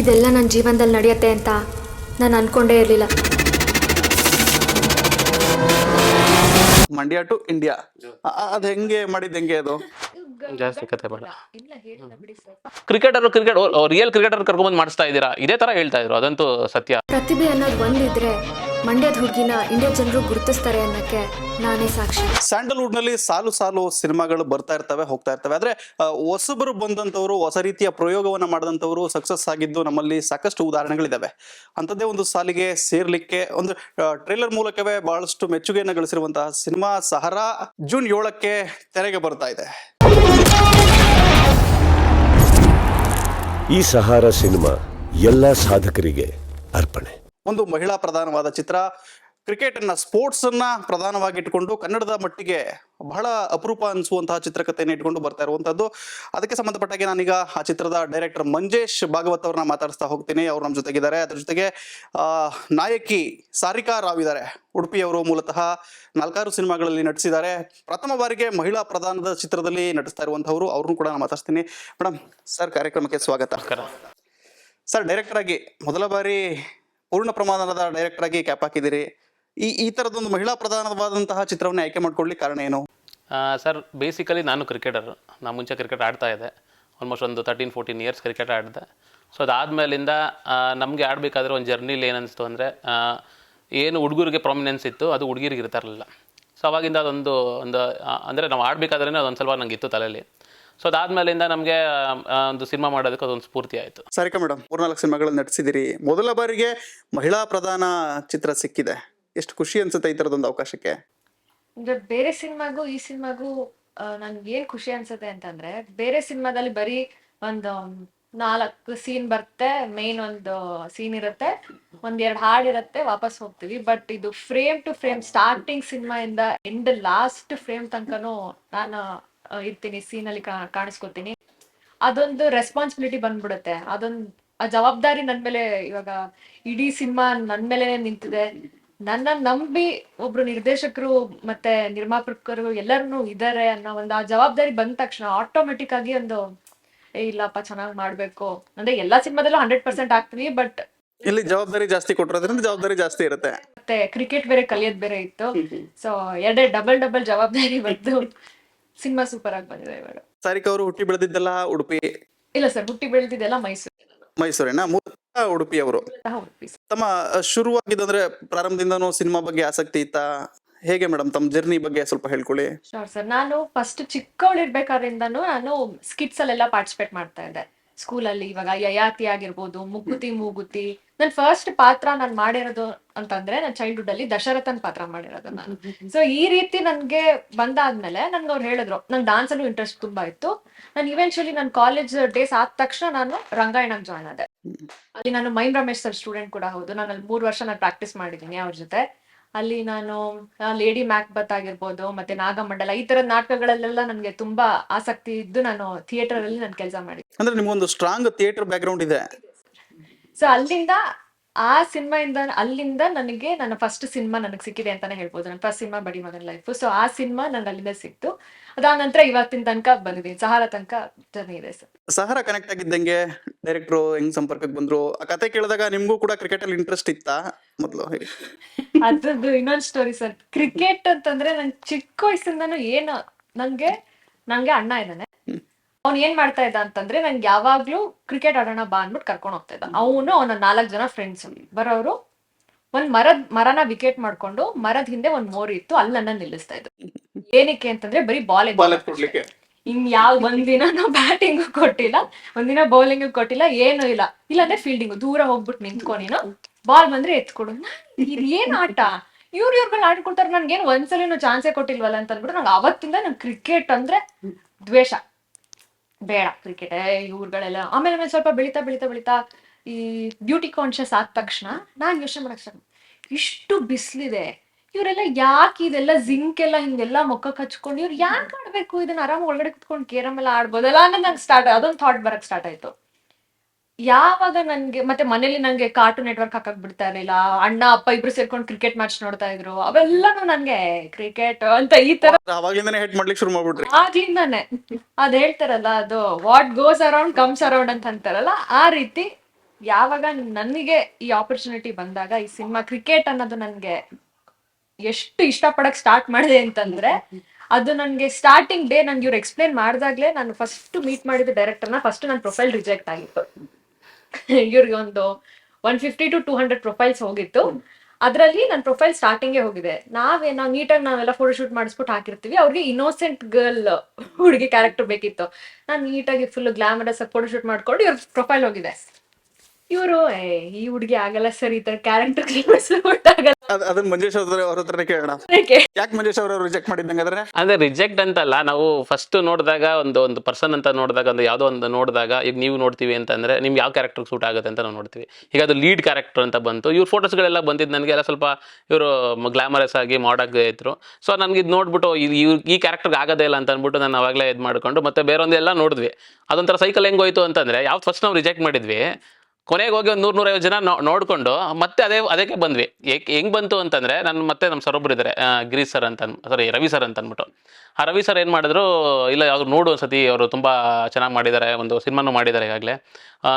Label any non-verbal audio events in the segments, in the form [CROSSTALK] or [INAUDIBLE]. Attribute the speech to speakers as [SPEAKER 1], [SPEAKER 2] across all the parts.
[SPEAKER 1] ಇದೆಲ್ಲ ನನ್ನ ಜೀವನದಲ್ಲಿ ನಡೆಯುತ್ತೆ ಅಂತ ನಾನು ಅಂದ್ಕೊಂಡೇ ಇರಲಿಲ್ಲ.
[SPEAKER 2] Mandya to India. ಅದು ಹೆಂಗೆ ಮಾಡಿದ್ ಹೆಂಗೆ ಅದು?
[SPEAKER 3] ಜಾಸ್ತಿ ಕತೆ ಬೇಡ. ಕ್ರಿಕೆಟರ್ ಕ್ರಿಕೆಟ್ ರಿಯಲ್ ಕ್ರಿಕೆಟರ್ ಕರ್ಕೊಂಡ್ಬಂದು ಮಾಡಿಸ್ತಾ ಇದ್ದೀರಾ? ಇದೇ ತರ ಹೇಳ್ತಾ ಇದ್ರು ಅದಂತೂ ಸತ್ಯ.
[SPEAKER 1] ಪ್ರತಿಭೆ ಅನ್ನೋದು ಒಂದಿದ್ರೆ ಮಂಡ್ಯದ ಹುಡುಗಿನ ಇಂಡಿಯಾ ಜನರು ಗುರುತಿಸ್ತಾರೆ ಅನ್ನಕ್ಕೆ ನಾನೇ ಸಾಕ್ಷಿ.
[SPEAKER 2] ಸ್ಯಾಂಡಲ್ವುಡ್ನಲ್ಲಿ ಸಾಲು ಸಾಲು ಸಿನಿಮಾಗಳು ಬರ್ತಾ ಇರ್ತವೆ ಹೋಗ್ತಾ ಇರ್ತವೆ. ಆದ್ರೆ ಹೊಸಬರು ಬಂದಂತವರು ಹೊಸ ರೀತಿಯ ಪ್ರಯೋಗವನ್ನ ಮಾಡಿದಂತವರು ಸಕ್ಸಸ್ ಆಗಿದ್ದು ನಮ್ಮಲ್ಲಿ ಸಾಕಷ್ಟು ಉದಾಹರಣೆಗಳಿದಾವೆ. ಅಂತದೇ ಒಂದು ಸಾಲಿಗೆ ಸೇರ್ಲಿಕ್ಕೆ ಒಂದು ಟ್ರೇಲರ್ ಮೂಲಕವೇ ಬಹಳಷ್ಟು ಮೆಚ್ಚುಗೆಯನ್ನು ಗಳಿಸಿರುವಂತಹ ಸಿನಿಮಾ ಸಹರಾ ಜೂನ್ ಏಳಕ್ಕೆ ತೆರೆಗೆ ಬರ್ತಾ ಇದೆ.
[SPEAKER 4] ಈ ಸಹಾರ ಸಿನಿಮಾ ಎಲ್ಲ ಸಾಧಕರಿಗೆ ಅರ್ಪಣೆ.
[SPEAKER 2] ಒಂದು ಮಹಿಳಾ ಪ್ರಧಾನವಾದ ಚಿತ್ರ. ಕ್ರಿಕೆಟ್ ಅನ್ನ ಸ್ಪೋರ್ಟ್ಸ್ ಅನ್ನ ಪ್ರಧಾನವಾಗಿ ಇಟ್ಕೊಂಡು ಕನ್ನಡದ ಮಟ್ಟಿಗೆ ಬಹಳ ಅಪರೂಪ ಅನಿಸುವಂತಹ ಚಿತ್ರಕಥೆಯನ್ನು ಇಟ್ಕೊಂಡು ಬರ್ತಾ ಇರುವಂತದ್ದು ಅದಕ್ಕೆ ಸಂಬಂಧಪಟ್ಟಾಗೆ ನಾನೀಗ ಆ ಚಿತ್ರದ ಡೈರೆಕ್ಟರ್ ಮಂಜೇಶ್ ಭಾಗವತ್ ಅವ್ರನ್ನ ಮಾತಾಡಿಸ್ತಾ ಹೋಗ್ತೀನಿ. ಅವ್ರು ನಮ್ಮ ಜೊತೆಗಿದ್ದಾರೆ. ಅದ್ರ ಜೊತೆಗೆ ಆ, ನಾಯಕಿ ಸಾರಿಕಾ ರಾವ್ ಇದ್ದಾರೆ ಉಡುಪಿಯವರು ಮೂಲತಃ ನಾಲ್ಕಾರು ಸಿನಿಮಾಗಳಲ್ಲಿ ನಟಿಸಿದ್ದಾರೆ. ಪ್ರಥಮ ಬಾರಿಗೆ ಮಹಿಳಾ ಪ್ರಧಾನದ ಚಿತ್ರದಲ್ಲಿ ನಟಿಸ್ತಾ ಇರುವಂತಹವರು. ಅವ್ರನ್ನೂ ಕೂಡ ನಾನು ಮಾತಾಡ್ತೀನಿ ಮೇಡಮ್ ಸರ್ ಕಾರ್ಯಕ್ರಮಕ್ಕೆ ಸ್ವಾಗತ. ಸರ್ ಡೈರೆಕ್ಟರ್ ಆಗಿ ಮೊದಲ ಬಾರಿ ಪೂರ್ಣ ಪ್ರಮಾಣದ ಡೈರೆಕ್ಟರ್ ಆಗಿ ಕ್ಯಾಪ್ ಹಾಕಿದ್ದೀರಿ. ಈ ಈ ಥರದೊಂದು ಮಹಿಳಾ ಪ್ರಧಾನವಾದಂತಹ ಚಿತ್ರವನ್ನು ಆಯ್ಕೆ ಮಾಡ್ಕೊಳ್ಳಿ ಕಾರಣ ಏನು?
[SPEAKER 3] ಸರ್ ಬೇಸಿಕಲಿ ನಾನು ಕ್ರಿಕೆಟರ್ ನಾನು ಮುಂಚೆ ಕ್ರಿಕೆಟ್ ಆಡ್ತಾ ಇದ್ದೆ. ಆಲ್ಮೋಸ್ಟ್ ಒಂದು ತರ್ಟೀನ್ ಫೋರ್ಟೀನ್ ಇಯರ್ಸ್ ಕ್ರಿಕೆಟ್ ಆಡಿದೆ. ಸೊ ಅದಾದಮೇಲಿಂದ ನಮಗೆ ಆಡಬೇಕಾದ್ರೆ ಒಂದು ಜರ್ನಿಲಿ ಏನನ್ನಿಸ್ತು ಅಂದರೆ ಏನು ಹುಡುಗರಿಗೆ ಪ್ರಾಮಿನೆನ್ಸ್ ಇತ್ತು, ಅದು ಹುಡುಗಿರಿಗೆ ಇರ್ತಾ ಇರಲಿಲ್ಲ. ಸೊ ಅವಾಗಿಂದ ಅದೊಂದು, ಒಂದು ಅಂದರೆ ನಾವು ಆಡಬೇಕಾದ್ರೆ ಅದೊಂದು ಸ್ವಲ್ಪ ಇತ್ತು ತಲೆಯಲ್ಲಿ ಸೊ ಅದಾದ್ಮೇಲಿಂದ ನಮಗೆ ಒಂದು ಸಿನಿಮಾ ಮಾಡೋದಕ್ಕೆ ಅದೊಂದು ಸ್ಫೂರ್ತಿ ಆಯಿತು.
[SPEAKER 2] ಸರಿಕಾ ಮೇಡಮ್ ಮೂರ್ನಾಲ್ಕು ಸಿನಿಮಾಗಳಲ್ಲಿ ನಟಿಸಿದಿರಿ. ಮೊದಲ ಬಾರಿಗೆ ಮಹಿಳಾ ಪ್ರಧಾನ ಚಿತ್ರ ಸಿಕ್ಕಿದೆ. ಎಷ್ಟು ಖುಷಿ ಅನ್ಸುತ್ತೆ ಈ ತರದೊಂದು ಅವಕಾಶಕ್ಕೆ?
[SPEAKER 5] ಅಂದ್ರೆ ಬೇರೆ ಸಿನಿಮಾಗೂ ಈ ಸಿನಿಮಾಗೂ ನನ್ಗೆ ಏನ್ ಖುಷಿ ಅನ್ಸುತ್ತೆ ಅಂತಂದ್ರೆ ಬೇರೆ ಸಿನಿಮಾದಲ್ಲಿ ಬರೀ ಒಂದು ನಾಲ್ಕು ಸೀನ್ ಬರುತ್ತೆ ಮೇನ್ ಒಂದು ಸೀನ್ ಇರುತ್ತೆ ಒಂದ್ ಎರಡ್ ಹಾಡ್ ಇರುತ್ತೆ ವಾಪಸ್ ಹೋಗ್ತೀವಿ. ಬಟ್ ಇದು frame to frame starting cinema ಇಂದ ಎಂಡ್ ಲಾಸ್ಟ್ ಫ್ರೇಮ್ ತನಕನೂ ನಾನು ಇರ್ತೀನಿ ಸೀನ್ ಅಲ್ಲಿ ಕಾ- ಕಾಣಿಸ್ಕೊತೀನಿ. ಅದೊಂದು ರೆಸ್ಪಾನ್ಸಿಬಿಲಿಟಿ ಬಂದ್ಬಿಡುತ್ತೆ. ಅದೊಂದು ಆ ಜವಾಬ್ದಾರಿ ನನ್ ಮೇಲೆ ಇವಾಗ ಇಡೀ ಸಿನಿಮಾ ನನ್ ಮೇಲೆ ನಿಂತಿದೆ. ನನ್ನ ನಂಬಿ ಒಬ್ರು ನಿರ್ದೇಶಕರು ಮತ್ತೆ ನಿರ್ಮಾಪಕರು ಎಲ್ಲರೂ ಇದಾರೆ ಅನ್ನೋ ಒಂದು ಆ ಜವಾಬ್ದಾರಿ ಬಂದ ತಕ್ಷಣ ಆಟೋಮೆಟಿಕ್ ಆಗಿ ಒಂದು ಏ ಇಲ್ಲಪ್ಪ ಚೆನ್ನಾಗಿ ಮಾಡ್ಬೇಕು. ಅಂದ್ರೆ ಎಲ್ಲಾ ಸಿನಿಮಾದಲ್ಲೂ ಹಂಡ್ರೆಡ್ ಪರ್ಸೆಂಟ್ ಆಗ್ತೀನಿ ಬಟ್
[SPEAKER 2] ಇಲ್ಲಿ ಜವಾಬ್ದಾರಿ ಜಾಸ್ತಿ ಕೊಟ್ಟಿರೋದ್ರಿಂದ ಜವಾಬ್ದಾರಿ ಜಾಸ್ತಿ ಇರುತ್ತೆ.
[SPEAKER 5] ಮತ್ತೆ ಕ್ರಿಕೆಟ್ ಬೇರೆ ಕಲಿಯೋದ್ ಬೇರೆ ಇತ್ತು. ಸೊ ಎರಡೇ ಡಬಲ್ ಡಬಲ್ ಜವಾಬ್ದಾರಿ ಬಂದು ಸಿನಿಮಾ ಸೂಪರ್ ಆಗಿ ಬಂದಿದೆ ಇವಾಗ.
[SPEAKER 2] ಸಾರಿಕಾ ಅವರು ಹುಟ್ಟಿ ಬೆಳೆದಿದ್ದೆಲ್ಲ ಉಡುಪಿ?
[SPEAKER 5] ಇಲ್ಲ ಸರ್ ಹುಟ್ಟಿ ಬೆಳೆದಿದ್ದೆಲ್ಲ ಮೈಸೂರು.
[SPEAKER 2] ಮೈಸೂರಿನ? ಮೂಲತಃ
[SPEAKER 5] ಉಡುಪಿ ಅವರು
[SPEAKER 2] ತಮ್ಮ ಶುರುವಾಗಿದ್ದಂದ್ರೆ ಪ್ರಾರಂಭದಿಂದನೂ ಸಿನಿಮಾ ಬಗ್ಗೆ ಆಸಕ್ತಿ ಇತ್ತಾ? ಹೇಗೆ ಮೇಡಮ್ ತಮ್ಮ ಜರ್ನಿ ಬಗ್ಗೆ ಸ್ವಲ್ಪ ಹೇಳ್ಕೊಳ್ಳಿ.
[SPEAKER 5] ಶೋರ್ ಸರ್ ನಾನು ಫಸ್ಟ್ ಚಿಕ್ಕವಳಿರ್ಬೇಕಾದ್ರಿಂದನೂ ನಾನು ಸ್ಕಿಟ್ಸ್ ಅಲ್ಲೆಲ್ಲ ಪಾರ್ಟಿಸಿಪೇಟ್ ಮಾಡ್ತಾ ಇದ್ದೆ. ಸ್ಕೂಲಲ್ಲಿ ಇವಾಗ ಯಯಾತಿ ಆಗಿರ್ಬೋದು ಮುಗ್ಗುತಿ ಮೂಗುತಿ ನನ್ ಫಸ್ಟ್ ಪಾತ್ರ ನಾನು ಮಾಡಿರೋದು ಅಂತಂದ್ರೆ ನನ್ನ ಚೈಲ್ಡ್ಹುಡ್ ಅಲ್ಲಿ ದಶರಥನ್ ಪಾತ್ರ ಮಾಡಿರೋದು ನಾನು. ಸೊ ಈ ರೀತಿ ನನ್ಗೆ ಬಂದಾದ್ಮೇಲೆ ನನ್ಗೆ ಅವ್ರು ಹೇಳಿದ್ರು ನನ್ ಡಾನ್ಸ್ ಅಲ್ಲೂ ಇಂಟ್ರೆಸ್ಟ್ ತುಂಬಾ ಇತ್ತು. ನಾನು ಇವೆನ್ಚುಲಿ ನನ್ನ ಕಾಲೇಜ್ ಡೇಸ್ ಆದ ತಕ್ಷಣ ನಾನು ರಂಗಾಯಣಕ್ಕೆ ಜಾಯ್ನ್ ಆದೆ. ಅಲ್ಲಿ ನಾನು ಮೈನ್ ರಮೇಶ್ ಸರ್ ಸ್ಟೂಡೆಂಟ್ ಕೂಡ ಹೌದು. ನಾನು ಅಲ್ಲಿ ಮೂರು ವರ್ಷ ನಾನು ಪ್ರಾಕ್ಟೀಸ್ ಮಾಡಿದ್ದೀನಿ ಅವ್ರ ಜೊತೆ. ಅಲ್ಲಿ ನಾನು ಲೇಡಿ ಮ್ಯಾಕ್ಬತ್ ಆಗಿರ್ಬೋದು, ಮತ್ತೆ ನಾಗಮಂಡಲ, ಈ ತರದ ನಾಟಕಗಳಲ್ಲೆಲ್ಲ ನನಗೆ ತುಂಬಾ ಆಸಕ್ತಿ ಇದ್ದು ನಾನು ಥಿಯೇಟರ್ ಅಲ್ಲಿ ನಾನು ಕೆಲಸ ಮಾಡಿದ್ದೆ.
[SPEAKER 2] ಅಂದ್ರೆ ನಿಮ್ಗೊಂದು ಸ್ಟ್ರಾಂಗ್ ಥಿಯೇಟರ್ ಬ್ಯಾಕ್ ಗ್ರೌಂಡ್ ಇದೆ.
[SPEAKER 5] ಸೊ ಅಲ್ಲಿಂದ ಆ ಸಿನಿಮಾ ಇಂದ ಅಲ್ಲಿಂದ ನನಗೆ ನನ್ನ ಫಸ್ಟ್ ಸಿನಿಮಾ ನನಗೆ ಸಿಕ್ಕಿದೆ ಅಂತಾನೆ ಹೇಳ್ಬೋದು. ನನ್ನ ಫಸ್ಟ್ ಸಿನಿಮಾ ಬಡಿ ಮಗನ್ ಲೈಫ್ ಸೊ ಆ ಸಿನಿಮಾ ನಂಗೆ ಅಲ್ಲಿಂದ ಸಿಕ್ತು. ಅದಾದ ನಂತರ ಇವತ್ತಿನ ತನಕ ಬಂದಿದ್ದೀನಿ ಸಹಾರ ತನಕ ಜರ್ನಿ ಇದೆ ಸರ್.
[SPEAKER 2] ಸಹಾರ ಕನೆಕ್ಟ್ ಆಗಿದ್ದಂಗೆ ಡೈರೆಕ್ಟ್ರು ಹೆಂಗ್ ಸಂಪರ್ಕಕ್ಕೆ ಬಂದ್ರು? ಆ ಕತೆ ಕೇಳಿದಾಗ ನಿಮ್ಗೂ ಕೂಡ ಕ್ರಿಕೆಟ್ ಅಲ್ಲಿ ಇಂಟ್ರೆಸ್ಟ್ ಇತ್ತಾ? ಮೊದಲು
[SPEAKER 5] ಅದ್ರದ್ದು ಇನ್ನೊಂದು ಸ್ಟೋರಿ ಸರ್. ಕ್ರಿಕೆಟ್ ಅಂತಂದ್ರೆ ನನ್ ಚಿಕ್ಕ ವಯಸ್ಸಿಂದನೂ ಏನು ನಂಗೆ ನಂಗೆ ಅಣ್ಣ ಇದ್ದಾನೆ. ಅವ್ನ್ ಏನ್ ಮಾಡ್ತಾ ಇದ್ದ ಅಂತಂದ್ರೆ ನಂಗೆ ಯಾವಾಗ್ಲೂ ಕ್ರಿಕೆಟ್ ಆಡೋಣ ಬಾ ಅಂದ್ಬಿಟ್ಟು ಕರ್ಕೊಂಡು ಹೋಗ್ತಾ ಇದ್ದ. ಅವನು ಅವನ ನಾಲ್ಕು ಜನ ಫ್ರೆಂಡ್ಸ್ ಬರೋರು ಒಂದ್ ಮರದ್ ಮರನ ವಿಕೆಟ್ ಮಾಡ್ಕೊಂಡು ಮರದ ಹಿಂದೆ ಒಂದ್ ಮೋರಿ ಇತ್ತು ಅಲ್ಲಿ ನನ್ನ ನಿಲ್ಲಿಸ್ತಾ ಇದ್ರು ಏನಕ್ಕೆ ಅಂತಂದ್ರೆ ಬರೀ ಬಾಲ್ ಇನ್ ಯಾವ ಒಂದಿನ ಬ್ಯಾಟಿಂಗ್ ಕೊಟ್ಟಿಲ್ಲ ಒಂದಿನ ಬೌಲಿಂಗ್ ಕೊಟ್ಟಿಲ್ಲ ಏನು ಇಲ್ಲ. ಇಲ್ಲಾಂದ್ರೆ ಫೀಲ್ಡಿಂಗ್ ದೂರ ಹೋಗ್ಬಿಟ್ಟು ನಿಂತ್ಕೊ ನೀನು. ಬಾಲ್ ಬಂದ್ರೆ ಎತ್ಕೊಡು. ಏನ್ ಆಟ ಏನ್ ಆಟ? ಇವ್ರು ಇವ್ರುಗಳು ಆಡ್ಕೊಳ್ತಾರೆ ನನ್ಗೇನು ಒಂದ್ಸಲಿನೂ ಚಾನ್ಸೇ ಕೊಟ್ಟಿಲ್ವಲ್ಲ ಅಂತ ಅಂದ್ಬಿಟ್ಟು ನಂಗೆ ಅವತ್ತಿಂದ ನಂಗೆ ಕ್ರಿಕೆಟ್ ಅಂದ್ರೆ ದ್ವೇಷ. ಬೇಡ ಕ್ರಿಕೆಟ್ ಇವ್ರುಗಳೆಲ್ಲ ಆಮೇಲೆ ಆಮೇಲೆ ಸ್ವಲ್ಪ ಬೆಳೀತಾ ಬೆಳೀತಾ ಬೆಳೀತಾ ಈ ಬ್ಯೂಟಿ ಕಾನ್ಶಿಯಸ್ ಆದ ತಕ್ಷಣ ನಾನು ಯೋಚನೆ ಮಾಡಕ್ ಇಷ್ಟು ಬಿಸಿಲಿದೆ. ಇವರೆಲ್ಲ ಯಾಕೆ ಇದೆಲ್ಲ ಜಿಂಕ್ ಎಲ್ಲ ಹಿಂಗೆಲ್ಲ ಮುಖಕ್ಕೆ ಹಚ್ಕೊಂಡು ಇವ್ರು ಯಾಕೆ ಆಡ್ಬೇಕು ಇದನ್ನ ಆರಾಮ್ ಒಳಗಡೆ ಕುತ್ಕೊಂಡು ಕೇರಮ್ ಎಲ್ಲ ಆಡ್ಬೋದಲ್ಲ ಅನ್ನೋದು ನಂಗೆ ಸ್ಟಾರ್ಟ್ ಅದೊಂದು ಥಾಟ್ ಬರಕ್ ಸ್ಟಾರ್ಟ್ ಆಯ್ತು. ಯಾವಾಗ ನನ್ಗೆ ಮತ್ತೆ ಮನೇಲಿ ನಂಗೆ ಕಾರ್ಟೂನ್ ನೆಟ್ವರ್ಕ್ ಹಾಕಕ್ ಬಿಡ್ತಾ ಇರ್ಲಿಲ್ಲ ಅಣ್ಣ ಅಪ್ಪ ಇಬ್ರು ಸೇರ್ಕೊಂಡು ಕ್ರಿಕೆಟ್ ಮ್ಯಾಚ್ ನೋಡ್ತಾ ಇದ್ರು ಅವೆಲ್ಲನೂ ನನ್ಗೆ ಕ್ರಿಕೆಟ್ ಅಂತ ಈ ತರ
[SPEAKER 2] ಅವಾಗ್ಲಿಂದಾನೇ ಹೆಡ್ ಮಾಡ್ಲಿಕ್ಕೆ ಶುರು ಮಾಡ್ಬಿಟ್ರಿ.
[SPEAKER 5] ಆಗ್ಲಿಂದಾನೆ ಅದ್ ಹೇಳ್ತಾರಲ್ಲ ಅದು what goes around comes around ಅಂತ ಅಂತಾರಲ್ಲ ಆ ರೀತಿ ಯಾವಾಗ ನನಗೆ ಈ ಆಪರ್ಚುನಿಟಿ ಬಂದಾಗ ಈ ಸಿನಿಮಾ ಕ್ರಿಕೆಟ್ ಅನ್ನೋದು ನನ್ಗೆ ಎಷ್ಟು ಇಷ್ಟಪಡಕ್ ಸ್ಟಾರ್ಟ್ ಮಾಡಿದೆ ಅಂತಂದ್ರೆ ಅದು ನನಗೆ ಸ್ಟಾರ್ಟಿಂಗ್ ಡೇ ನನ್ಗೆ ಇವ್ರು ಎಕ್ಸ್ಪ್ಲೇನ್ ಮಾಡಿದಾಗ್ಲೇ ನಾನು ಫಸ್ಟ್ ಮೀಟ್ ಮಾಡಿದ ಡೈರೆಕ್ಟರ್ನ ಫಸ್ಟ್ ನನ್ನ ಪ್ರೊಫೈಲ್ ರಿಜೆಕ್ಟ್ ಆಗಿತ್ತು. ಇವ್ರಿಗೆ ಒಂದು one fifty two two hundred profiles ಹೋಗಿತ್ತು. ಅದರಲ್ಲಿ ನನ್ನ ಪ್ರೊಫೈಲ್ ಸ್ಟಾರ್ಟಿಂಗೇ ಹೋಗಿದೆ. ನಾವೇ ನಾವು ನೀಟಾಗಿ ನಾವೆಲ್ಲ ಫೋಟೋ ಶೂಟ್ ಮಾಡಿಸ್ಬಿಟ್ಟು ಹಾಕಿರ್ತೀವಿ. ಅವ್ರಿಗೆ ಇನ್ನೋಸೆಂಟ್ ಗರ್ಲ್ ಹುಡುಗಿ ಕ್ಯಾರೆಕ್ಟರ್ ಬೇಕಿತ್ತು. ನಾನು ನೀಟಾಗಿ ಫುಲ್ ಗ್ಲಾಮರಸ್ ಫೋಟೋ ಶೂಟ್ ಮಾಡ್ಕೊಂಡು ಇವ್ರ ಪ್ರೊಫೈಲ್ ಹೋಗಿದೆ. ಇವರು ಈ ಹುಡುಗಿ ಆಗಲ್ಲ ಸರ್ ಈ ತರ ಕ್ಯಾರೆಕ್ಟರ್ ಆಗಲ್ಲ.
[SPEAKER 2] ಅದನ್ನ ಮಂಜೇಶ್ ಅವ್ರ ಅವ್ರ ಹತ್ರನೇ ಕೇಳೋಣ.
[SPEAKER 5] ಅದಕ್ಕೆ
[SPEAKER 2] ಯಾಕೆ ಮಂಜೇಶ್ ಅವರು ರಿಜೆಕ್ಟ್ ಮಾಡಿದ್ದಂಗಾದ್ರೆ
[SPEAKER 3] ಅಂದ್ರೆ ರಿಜೆಕ್ಟ್ ಅಂತಲ್ಲ ನಾವು ಫಸ್ಟ್ ನೋಡಿದಾಗ ಒಂದು ಒಂದು ಪರ್ಸನ್ ಅಂತ ನೋಡಿದಾಗ ಒಂದು ಯಾವುದೋ ಒಂದು ನೋಡಿದಾಗ ಈಗ ನೀವು ನೋಡ್ತೀವಿ ಅಂತಂದ್ರೆ ನಿಮ್ಗೆ ಯಾವ ಕ್ಯಾರೆಕ್ಟರ್ ಸೂಟ್ ಆಗುತ್ತೆ ಅಂತ ನಾವು ನೋಡ್ತೀವಿ. ಈಗ ಅದು ಲೀಡ್ ಕ್ಯಾರೆಕ್ಟರ್ ಅಂತ ಬಂತು ಇವ್ರ ಫೋಟೋಸ್ಗಳೆಲ್ಲ ಬಂದಿದ್ದು ನನಗೆ ಎಲ್ಲ ಸ್ವಲ್ಪ ಇವರು ಗ್ಲಾಮರಸ್ ಆಗಿ ಮಾಡಾಗ ಇದ್ರು. ಸೊ ನನಗೆ ಇದು ನೋಡ್ಬಿಟ್ಟು ಇದು ಇವ್ರು ಈ ಕ್ಯಾರೆಕ್ಟರ್ಗೆ ಆಗೋದೇ ಇಲ್ಲ ಅಂತ ಅಂದ್ಬಿಟ್ಟು ನಾನು ಅವಾಗಲೇ ಇದು ಮಾಡ್ಕೊಂಡು ಮತ್ತೆ ಬೇರೊಂದೆಲ್ಲ ನೋಡಿದ್ವಿ. ಅದೊಂಥರ ಸೈಕಲ್ ಹೆಂಗೋಯ್ತು ಅಂತಂದ್ರೆ ಯಾವ್ದು ಫಸ್ಟ್ ನಾವು ರಿಜೆಕ್ಟ್ ಮಾಡಿದ್ವಿ ಕೊನೆಗೆ ಹೋಗಿ ಒಂದು ನೂರು ನೂರೈವತ್ತು ಜನ ನೋಡಿಕೊಂಡು ಮತ್ತೆ ಅದೇ ಅದಕ್ಕೆ ಬಂದ್ವಿ. ಹೆಂಗ್ ಬಂತು ಅಂತಂದ್ರೆ ನಾನು ಮತ್ತೆ ನಮ್ಮ ಸರ್ ಇದ್ದಾರೆ ಗಿರೀಶ್ ಸರ್ ಅಂತ ಸಾರಿ ರವಿ ಸರ್ ಅಂತ ಅಂದ್ಬಿಟ್ಟು. ಆ, ರವಿ ಸರ್ ಏನು ಮಾಡಿದ್ರು, ಇಲ್ಲ ಯಾವ್ದು ನೋಡು ಒಂದ್ಸತಿ, ಅವರು ತುಂಬ ಚೆನ್ನಾಗಿ ಮಾಡಿದ್ದಾರೆ ಒಂದು ಸಿನಿಮಾನು ಮಾಡಿದ್ದಾರೆ ಈಗಾಗಲೇ.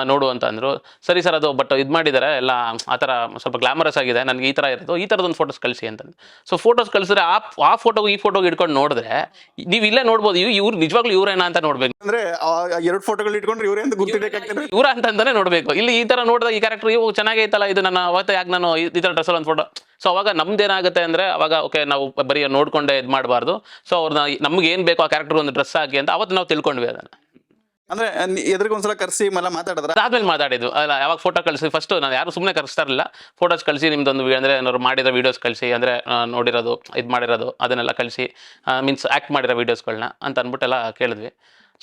[SPEAKER 3] ನೋಡು ಅಂತ ಅಂದರು. ಸರಿ ಸರ್ ಅದು ಬಟ್ ಇದು ಮಾಡಿದ್ದಾರೆ ಎಲ್ಲ ಆ ಥರ ಸ್ವಲ್ಪ ಗ್ಲಾಮರಸ್ ಆಗಿದೆ ನನಗೆ ಈ ಥರ ಇರೋದು ಈ ಥರದೊಂದು ಫೋಟೋಸ್ ಕಳಿಸಿ ಅಂತಂದು ಸೊ ಫೋಟೋಸ್ ಕಳಿಸಿದ್ರೆ ಆ ಆ ಫೋಟೋಗೆ ಈ ಫೋಟೋಗೆ ಇಟ್ಕೊಂಡು ನೋಡಿದ್ರೆ ನೀವು ಇಲ್ಲೇ ನೋಡ್ಬೋದು ಇವ್ ಇವ್ರು ನಿಜವಾಗ್ಲೂ ಇವರೇನಾ ಅಂತ ನೋಡ್ಬೇಕು.
[SPEAKER 2] ಅಂದ್ರೆ ಎರಡು ಫೋಟೋಗಳು ಇಟ್ಕೊಂಡ್ರೆ ಇವರೇ ಅಂತ ಗುರ್ತಿಡಕ್ಕಾಗ್ತದೆ
[SPEAKER 3] ಇವ್ರ ಅಂತಂದೇ ನೋಡಬೇಕು. ಇಲ್ಲಿ ಈ ತರ ನೋಡಿದಾಗ ಈ ಕ್ಯಾರೆಕ್ಟರ್ ಇವು ಚೆನ್ನಾಗೈತಲ್ಲ ಇದು ನನ್ನ ಅವತ್ತು ಯಾಕೆ ನಾನು ಈ ಈ ಥರ ಡ್ರೆಸ್ಸಲ್ಲಿ ಒಂದು ಫೋಟೋ ಸೊ ಅವಾಗ ನಮ್ದೇನಾಗುತ್ತೆ ಅಂದ್ರೆ ಅವಾಗ ಓಕೆ ನಾವು ಬರೀ ನೋಡ್ಕೊಂಡೇ ಇದು ಮಾಡಬಾರ್ದು. ಸೊ ಅವ್ರನ್ನ ನಮ್ಗೆ ಏನು ಬೇಕೋ ಆ ಕ್ಯಾರೆಕ್ಟರ್ ಒಂದು ಡ್ರೆಸ್ ಹಾಕಿ ಅಂತ ಅವತ್ತು ನಾವು ತಿಳ್ಕೊಂಡ್ವಿ ಅದನ್ನ.
[SPEAKER 2] ಅಂದ್ರೆ ಎದುರಿಗೊಂದ್ಸಲ ಕರ್ಸಿ ಎಲ್ಲ ಮಾತಾಡಿದ್ರೆ?
[SPEAKER 3] ಆದ್ಮೇಲೆ ಮಾತಾಡಿದ್ರು ಅಲ್ಲ, ಯಾವಾಗ ಫೋಟೋ ಕಳಿಸಿ ಫಸ್ಟ್ ನಾನು ಯಾರು ಸುಮ್ಮನೆ ಕಳಿಸ್ತಾ ಇರಲಿಲ್ಲ ಫೋಟೋಸ್ ಕಳಿಸಿ, ನಿಮ್ದೊಂದು ಅಂದ್ರೆ, ಏನಾದ್ರು ಮಾಡಿರೋ ವೀಡಿಯೋಸ್ ಕಳಿಸಿ, ಅಂದ್ರೆ ನೋಡಿರೋದು, ಇದು ಮಾಡಿರೋದು, ಅದನ್ನೆಲ್ಲ ಕಳಿಸಿ ಮೀನ್ಸ್ ಆ್ಯಕ್ಟ್ ಮಾಡಿರೋ ವೀಡಿಯೋಸ್ಗಳನ್ನ ಅಂತ ಅಂದ್ಬಿಟ್ಟೆಲ್ಲ ಕೇಳಿದ್ವಿ.